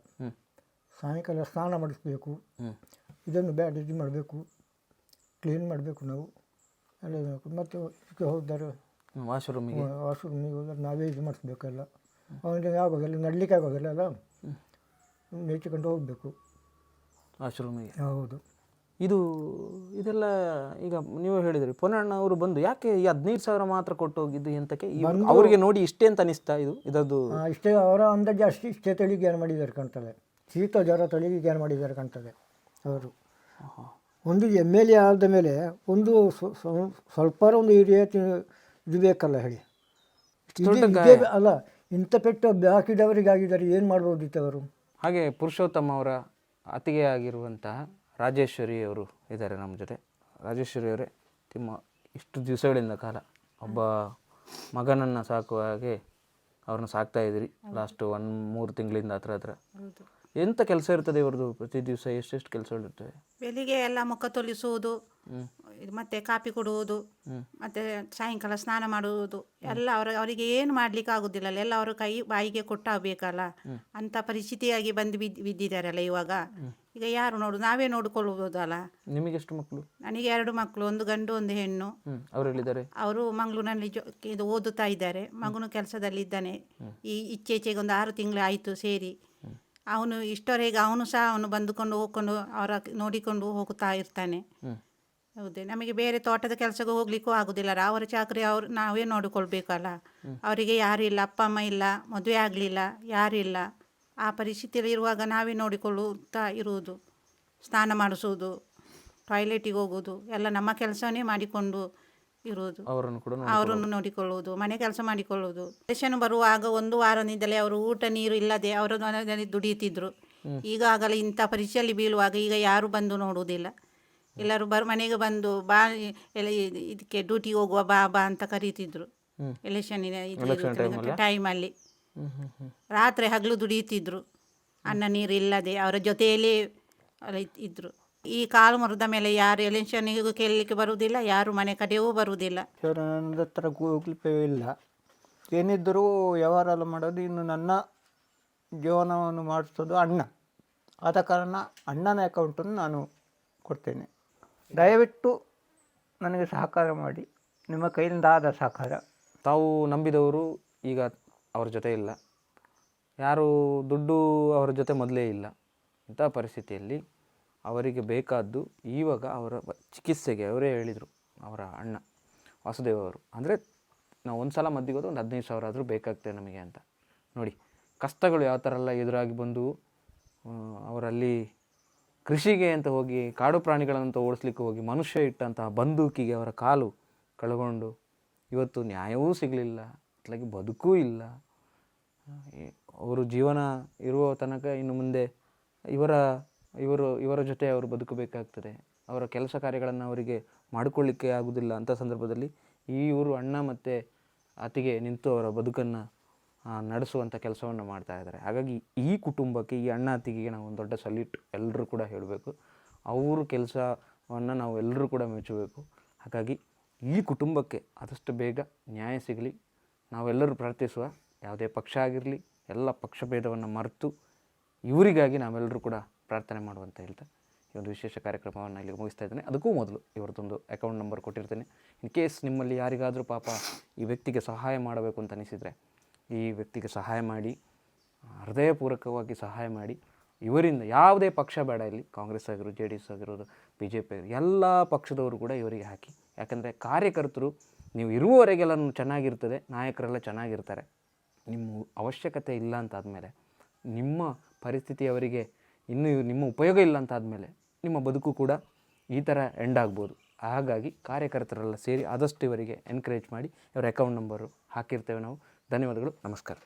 ಸಾಯಂಕಾಲ ಸ್ನಾನ ಮಾಡಿಸ್ಬೇಕು. ಇದನ್ನು ಬ್ಯಾಡ್ ಇದು ಮಾಡಬೇಕು. ಕ್ಲೀನ್ ಮಾಡಬೇಕು ನಾವು. ಎಲ್ಲ. ಮತ್ತು ಹೋದರೆ ವಾಶ್ರೂಮಿಗೆ? ವಾಶ್ರೂಮಿಗೆ ಹೋದ್ರೆ ನಾವೇ ಇದು ಮಾಡಿಸ್ಬೇಕಲ್ಲ. ಅವನಿಗೆ ಆಗೋದಿಲ್ಲ ನಡಲಿಕ್ಕೆ ಆಗೋದಿಲ್ಲ ಅಲ್ಲ? ನೆಚ್ಚಿಕೊಂಡು ಹೋಗಬೇಕು. ವಾಶ್ರೂಮಿಗೆ? ಹೌದು. ಇದು ಇದೆಲ್ಲ ಈಗ ನೀವು ಹೇಳಿದ್ರಿ ಪೊನ್ನಣ್ಣ ಅವರು ಬಂದು ಯಾಕೆ ಈ ಹದಿನೈದು ಸಾವಿರ ಮಾತ್ರ ಕೊಟ್ಟು ಹೋಗಿದ್ದು ಎಂತಕ್ಕೆ ಅವರಿಗೆ ನೋಡಿ ಇಷ್ಟೇ ಅಂತ ಅನಿಸ್ತಾ ಇದು ಇದದ್ದು ಇಷ್ಟೇ ಅವರ ಅಂದಾಜು ಅಷ್ಟು ಇಷ್ಟೇ ತಳಿಗೆ ಏನು ಮಾಡಿದ್ದಾರೆ ಕಾಣ್ತದೆ. ಶೀತ ಜ್ವರ ತಳಿಗೆ ಏನು ಮಾಡಿದ್ದಾರೆ ಕಾಣ್ತದೆ ಅವರು. ಒಂದು ಎಂ ಎಲ್ ಎ ಆದ ಮೇಲೆ ಒಂದು ಸ್ವ- ಸ್ವ- ಸ್ವಲ್ಪ ಒಂದು ಹಿರಿಯ ಇದು ಬೇಕಲ್ಲ ಹೇಳಿ ಅಲ್ಲ ಇಂಥ ಪೆಟ್ಟು ಹಾಕಿದವರಿಗಾಗಿದ್ದಾರೆ ಏನು ಮಾಡ್ಬೋದಿತ್ತವರು ಅವರು? ಹಾಗೆ ಪುರುಷೋತ್ತಮ ಅವರ ಅತಿಗೆ ಆಗಿರುವಂತಹ ರಾಜೇಶ್ವರಿ ಅವರು ಇದ್ದಾರೆ ನಮ್ಮ ಜೊತೆ. ರಾಜೇಶ್ವರಿ ಅವರೇ ನಿಮ್ಮ ಇಷ್ಟು ದಿವಸಗಳಿಂದ ಕಾಲ ಒಬ್ಬ ಮಗನನ್ನು ಸಾಕುವ ಹಾಗೆ ಅವ್ರನ್ನ ಸಾಕ್ತಾ ಲಾಸ್ಟು ಲಾಸ್ಟ್ ಒಂದು ಮೂರು ತಿಂಗಳಿಂದ ಹತ್ರ ಹತ್ರ. ಎಂಥ ಕೆಲಸ ಇರ್ತದೆ ಇವ್ರದ್ದು ಪ್ರತಿ ದಿವಸ? ಎಷ್ಟೆಷ್ಟು ಕೆಲಸಗಳಿರ್ತವೆ ಬೆಳಿಗ್ಗೆ ಎಲ್ಲ ಮುಖ ತೊಲಿಸುವುದು ಇದು ಮತ್ತೆ ಕಾಪಿ ಕೊಡುವುದು ಮತ್ತೆ ಸಾಯಂಕಾಲ ಸ್ನಾನ ಮಾಡುವುದು ಎಲ್ಲ ಅವರ ಅವರಿಗೆ ಏನು ಮಾಡ್ಲಿಕ್ಕೆ ಆಗುದಿಲ್ಲ ಎಲ್ಲ ಅವರು ಕೈ ಬಾಯಿಗೆ ಕೊಟ್ಟಾಗಬೇಕಲ್ಲ. ಅಂತ ಪರಿಸ್ಥಿತಿಯಾಗಿ ಬಂದು ಬಿದ್ದು ಬಿದ್ದಿದ್ದಾರಲ್ಲ ಇವಾಗ. ಈಗ ಯಾರು ನೋಡು ನಾವೇ ನೋಡಿಕೊಳ್ಳಬಹುದಲ್ಲ ನಿಮಗೆಷ್ಟು ಮಕ್ಕಳು? ನನಗೆ ಎರಡು ಮಕ್ಕಳು ಒಂದು ಗಂಡು ಒಂದು ಹೆಣ್ಣು. ಅವರು ಅವ್ರು ಮಂಗಳೂರಿನಲ್ಲಿ ಇದು ಓದುತ್ತಾ ಇದ್ದಾರೆ. ಮಗನು ಕೆಲಸದಲ್ಲಿ ಇದ್ದಾನೆ ಈ ಈಚೆಚೆಗೆ ಒಂದು ಆರು ತಿಂಗಳು ಆಯಿತು ಸೇರಿ. ಅವನು ಇಷ್ಟವರೆಗೆ ಅವನು ಸಹ ಅವನು ಬಂದುಕೊಂಡು ಹೋಗ್ಕೊಂಡು ಅವರ ನೋಡಿಕೊಂಡು ಹೋಗುತ್ತಾ ಇರ್ತಾನೆ. ಹೌದೇ ನಮಗೆ ಬೇರೆ ತೋಟದ ಕೆಲಸಕ್ಕೆ ಹೋಗ್ಲಿಕ್ಕೂ ಆಗುದಿಲ್ಲ. ಅವರ ಚಾಕರಿ ಅವ್ರು ನಾವೇ ನೋಡಿಕೊಳ್ಬೇಕಲ್ಲ. ಅವರಿಗೆ ಯಾರು ಇಲ್ಲ ಅಪ್ಪ ಅಮ್ಮ ಇಲ್ಲ ಮದುವೆ ಆಗಲಿಲ್ಲ ಯಾರಿಲ್ಲ ಆ ಪರಿಸ್ಥಿತಿಯಲ್ಲಿ ಇರುವಾಗ ನಾವೇ ನೋಡಿಕೊಳ್ಳುತ್ತಾ ಇರುವುದು ಸ್ನಾನ ಮಾಡಿಸುವುದು ಟಾಯ್ಲೆಟಿಗೆ ಹೋಗೋದು ಎಲ್ಲ ನಮ್ಮ ಕೆಲಸವನ್ನೇ ಮಾಡಿಕೊಂಡು ಇರುವುದು. ಅವರನ್ನು ಕೂಡ ಅವರನ್ನು ನೋಡಿಕೊಳ್ಳುವುದು ಮನೆ ಕೆಲಸ ಮಾಡಿಕೊಳ್ಳುವುದು. ರೇಷನ್ ಬರುವಾಗ ಒಂದು ವಾರದಿಂದಲೇ ಅವರು ಊಟ ನೀರು ಇಲ್ಲದೆ ಅವರ ಮನೆಯಲ್ಲಿ ದುಡಿಯುತ್ತಿದ್ರು. ಈಗಾಗಲೇ ಇಂಥ ಪರೀಕ್ಷೆಯಲ್ಲಿ ಬೀಳುವಾಗ ಈಗ ಯಾರು ಬಂದು ನೋಡುವುದಿಲ್ಲ. ಎಲ್ಲರೂ ಬರ್ ಮನೆಗೆ ಬಂದು ಬಾ ಎಲ್ಲ ಇದಕ್ಕೆ ಡ್ಯೂಟಿಗೆ ಹೋಗುವ ಬಾ ಬಾ ಅಂತ ಕರೀತಿದ್ರು. ಎಲೆಕ್ಷನ್ ಟೈಮಲ್ಲಿ ಅಲ್ಲಿ. ರಾತ್ರಿ ಹಗಲು ದುಡಿಯುತ್ತಿದ್ರು. ಅನ್ನ ನೀರು ಇಲ್ಲದೆ ಅವರ ಜೊತೆಯಲ್ಲೇ ಇದ್ರು. ಈ ಕಾಲು ಮರದ ಮೇಲೆ ಯಾರು ಎಲೆಕ್ಷನ್ನಿಗೂ ಕೇಳಲಿಕ್ಕೆ ಬರುವುದಿಲ್ಲ ಯಾರು ಮನೆ ಕಡೆಯೂ ಬರುವುದಿಲ್ಲ. ಸರ್ ನನ್ನ ಹತ್ರ ಗೂಗಲ್ ಪೇ ಇಲ್ಲ. ಏನಿದ್ದರೂ ವ್ಯವಹಾರ ಎಲ್ಲ ಮಾಡೋದು ಇನ್ನು ನನ್ನ ಜೀವನವನ್ನು ಮಾಡಿಸೋದು ಅಣ್ಣ. ಆದ ಕಾರಣ ಅಣ್ಣನ ಅಕೌಂಟನ್ನು ನಾನು ಕೊಡ್ತೇನೆ. ದಯವಿಟ್ಟು ನನಗೆ ಸಹಕಾರ ಮಾಡಿ ನಿಮ್ಮ ಕೈಯಿಂದ ಆದ ಸಹಕಾರ. ತಾವು ನಂಬಿದವರು ಈಗ ಅವ್ರ ಜೊತೆ ಇಲ್ಲ. ಯಾರು ದುಡ್ಡು ಅವರ ಜೊತೆ ಮೊದಲೇ ಇಲ್ಲ. ಇಂಥ ಪರಿಸ್ಥಿತಿಯಲ್ಲಿ ಅವರಿಗೆ ಬೇಕಾದ್ದು ಈವಾಗ ಅವರ ಚಿಕಿತ್ಸೆಗೆ ಅವರೇ ಹೇಳಿದರು, ಅವರ ಅಣ್ಣ ವಾಸುದೇವ ಅವರು. ಅಂದರೆ ನಾವು ಒಂದು ಸಲ ಮದ್ದಿಗೆ ಹೋದ್ರೆ ಒಂದು ಹದಿನೈದು ಸಾವಿರ ಆದರೂ ಬೇಕಾಗ್ತದೆ ನಮಗೆ ಅಂತ. ನೋಡಿ, ಕಷ್ಟಗಳು ಯಾವ ಥರ ಎಲ್ಲ ಎದುರಾಗಿ ಬಂದು ಅವರಲ್ಲಿ ಕೃಷಿಗೆ ಅಂತ ಹೋಗಿ, ಕಾಡು ಪ್ರಾಣಿಗಳಂತ ಓಡಿಸ್ಲಿಕ್ಕೆ ಹೋಗಿ, ಮನುಷ್ಯ ಇಟ್ಟಂತಹ ಬಂದೂಕಿಗೆ ಅವರ ಕಾಲು ಕಳ್ಕೊಂಡು ಇವತ್ತು ನ್ಯಾಯವೂ ಸಿಗಲಿಲ್ಲ ಅತ್ಲಾಗಿ ಬದುಕೂ ಇಲ್ಲ. ಅವರು ಜೀವನ ಇರುವ ತನಕ ಇನ್ನು ಮುಂದೆ ಇವರ ಇವರು, ಇವರ ಜೊತೆ ಅವರು ಬದುಕಬೇಕಾಗ್ತದೆ. ಅವರ ಕೆಲಸ ಕಾರ್ಯಗಳನ್ನು ಅವರಿಗೆ ಮಾಡಿಕೊಳ್ಳಿಕ್ಕೆ ಆಗುವುದಿಲ್ಲ ಅಂಥ ಸಂದರ್ಭದಲ್ಲಿ ಈ ಇವರು ಅಣ್ಣ ಮತ್ತು ಅತಿಗೆ ನಿಂತು ಅವರ ಬದುಕನ್ನು ನಡೆಸುವಂಥ ಕೆಲಸವನ್ನು ಮಾಡ್ತಾ ಇದ್ದಾರೆ. ಹಾಗಾಗಿ ಈ ಕುಟುಂಬಕ್ಕೆ, ಈ ಅಣ್ಣ ಅತ್ತಿಗೆಗೆ ನಾವು ಒಂದು ದೊಡ್ಡ ಸಲ್ಯೂಟ್ ಎಲ್ಲರೂ ಕೂಡ ಹೇಳಬೇಕು. ಅವರು ಕೆಲಸವನ್ನು ನಾವು ಎಲ್ಲರೂ ಕೂಡ ಮೆಚ್ಚಬೇಕು. ಹಾಗಾಗಿ ಈ ಕುಟುಂಬಕ್ಕೆ ಆದಷ್ಟು ಬೇಗ ನ್ಯಾಯ ಸಿಗಲಿ. ನಾವೆಲ್ಲರೂ ಪ್ರಾರ್ಥಿಸುವ, ಯಾವುದೇ ಪಕ್ಷ ಆಗಿರಲಿ, ಎಲ್ಲ ಪಕ್ಷಭೇದವನ್ನು ಮರೆತು ಇವರಿಗಾಗಿ ನಾವೆಲ್ಲರೂ ಕೂಡ ಪ್ರಾರ್ಥನೆ ಮಾಡುವಂತ ಹೇಳ್ತಾ ಈ ಒಂದು ವಿಶೇಷ ಕಾರ್ಯಕ್ರಮವನ್ನು ಇಲ್ಲಿ ಮುಗಿಸ್ತಾ ಇದ್ದೇನೆ. ಅದಕ್ಕೂ ಮೊದಲು ಇವರದೊಂದು ಅಕೌಂಟ್ ನಂಬರ್ ಕೊಟ್ಟಿರ್ತೇನೆ. ಇನ್ ಕೇಸ್ ನಿಮ್ಮಲ್ಲಿ ಯಾರಿಗಾದರೂ ಪಾಪ ಈ ವ್ಯಕ್ತಿಗೆ ಸಹಾಯ ಮಾಡಬೇಕು ಅಂತ ಅನಿಸಿದರೆ ಈ ವ್ಯಕ್ತಿಗೆ ಸಹಾಯ ಮಾಡಿ, ಹೃದಯಪೂರ್ವಕವಾಗಿ ಸಹಾಯ ಮಾಡಿ, ಇವರಿಂದ ಯಾವುದೇ ಪಕ್ಷ ಬೇಡ ಇಲ್ಲಿ. ಕಾಂಗ್ರೆಸ್ ಆಗಿರೋದು ಜೆ ಡಿ ಎಸ್ ಆಗಿರೋದು ಬಿ ಜೆ ಪಿ ಎಲ್ಲ ಪಕ್ಷದವರು ಕೂಡ ಇವರಿಗೆ ಹಾಕಿ. ಯಾಕಂದರೆ ಕಾರ್ಯಕರ್ತರು, ನೀವು ಇರುವವರೆಗೆಲ್ಲ ಚೆನ್ನಾಗಿರ್ತದೆ, ನಾಯಕರೆಲ್ಲ ಚೆನ್ನಾಗಿರ್ತಾರೆ. ನಿಮ್ಮ ಅವಶ್ಯಕತೆ ಇಲ್ಲ ಅಂತಾದಮೇಲೆ ನಿಮ್ಮ ಪರಿಸ್ಥಿತಿ ಅವರಿಗೆ ಇನ್ನು ಇವು ನಿಮ್ಮ ಉಪಯೋಗ ಇಲ್ಲ ಅಂತ ಆದಮೇಲೆ ನಿಮ್ಮ ಬದುಕು ಕೂಡ ಈ ಥರ ಎಂಡ್ ಆಗ್ಬೋದು. ಹಾಗಾಗಿ ಕಾರ್ಯಕರ್ತರೆಲ್ಲ ಸೇರಿ ಆದಷ್ಟು ಇವರಿಗೆ ಎನ್ಕರೇಜ್ ಮಾಡಿ ಇವರ ಅಕೌಂಟ್ ನಂಬರು ಹಾಕಿರ್ತೇವೆ ನಾವು. ಧನ್ಯವಾದಗಳು. ನಮಸ್ಕಾರ.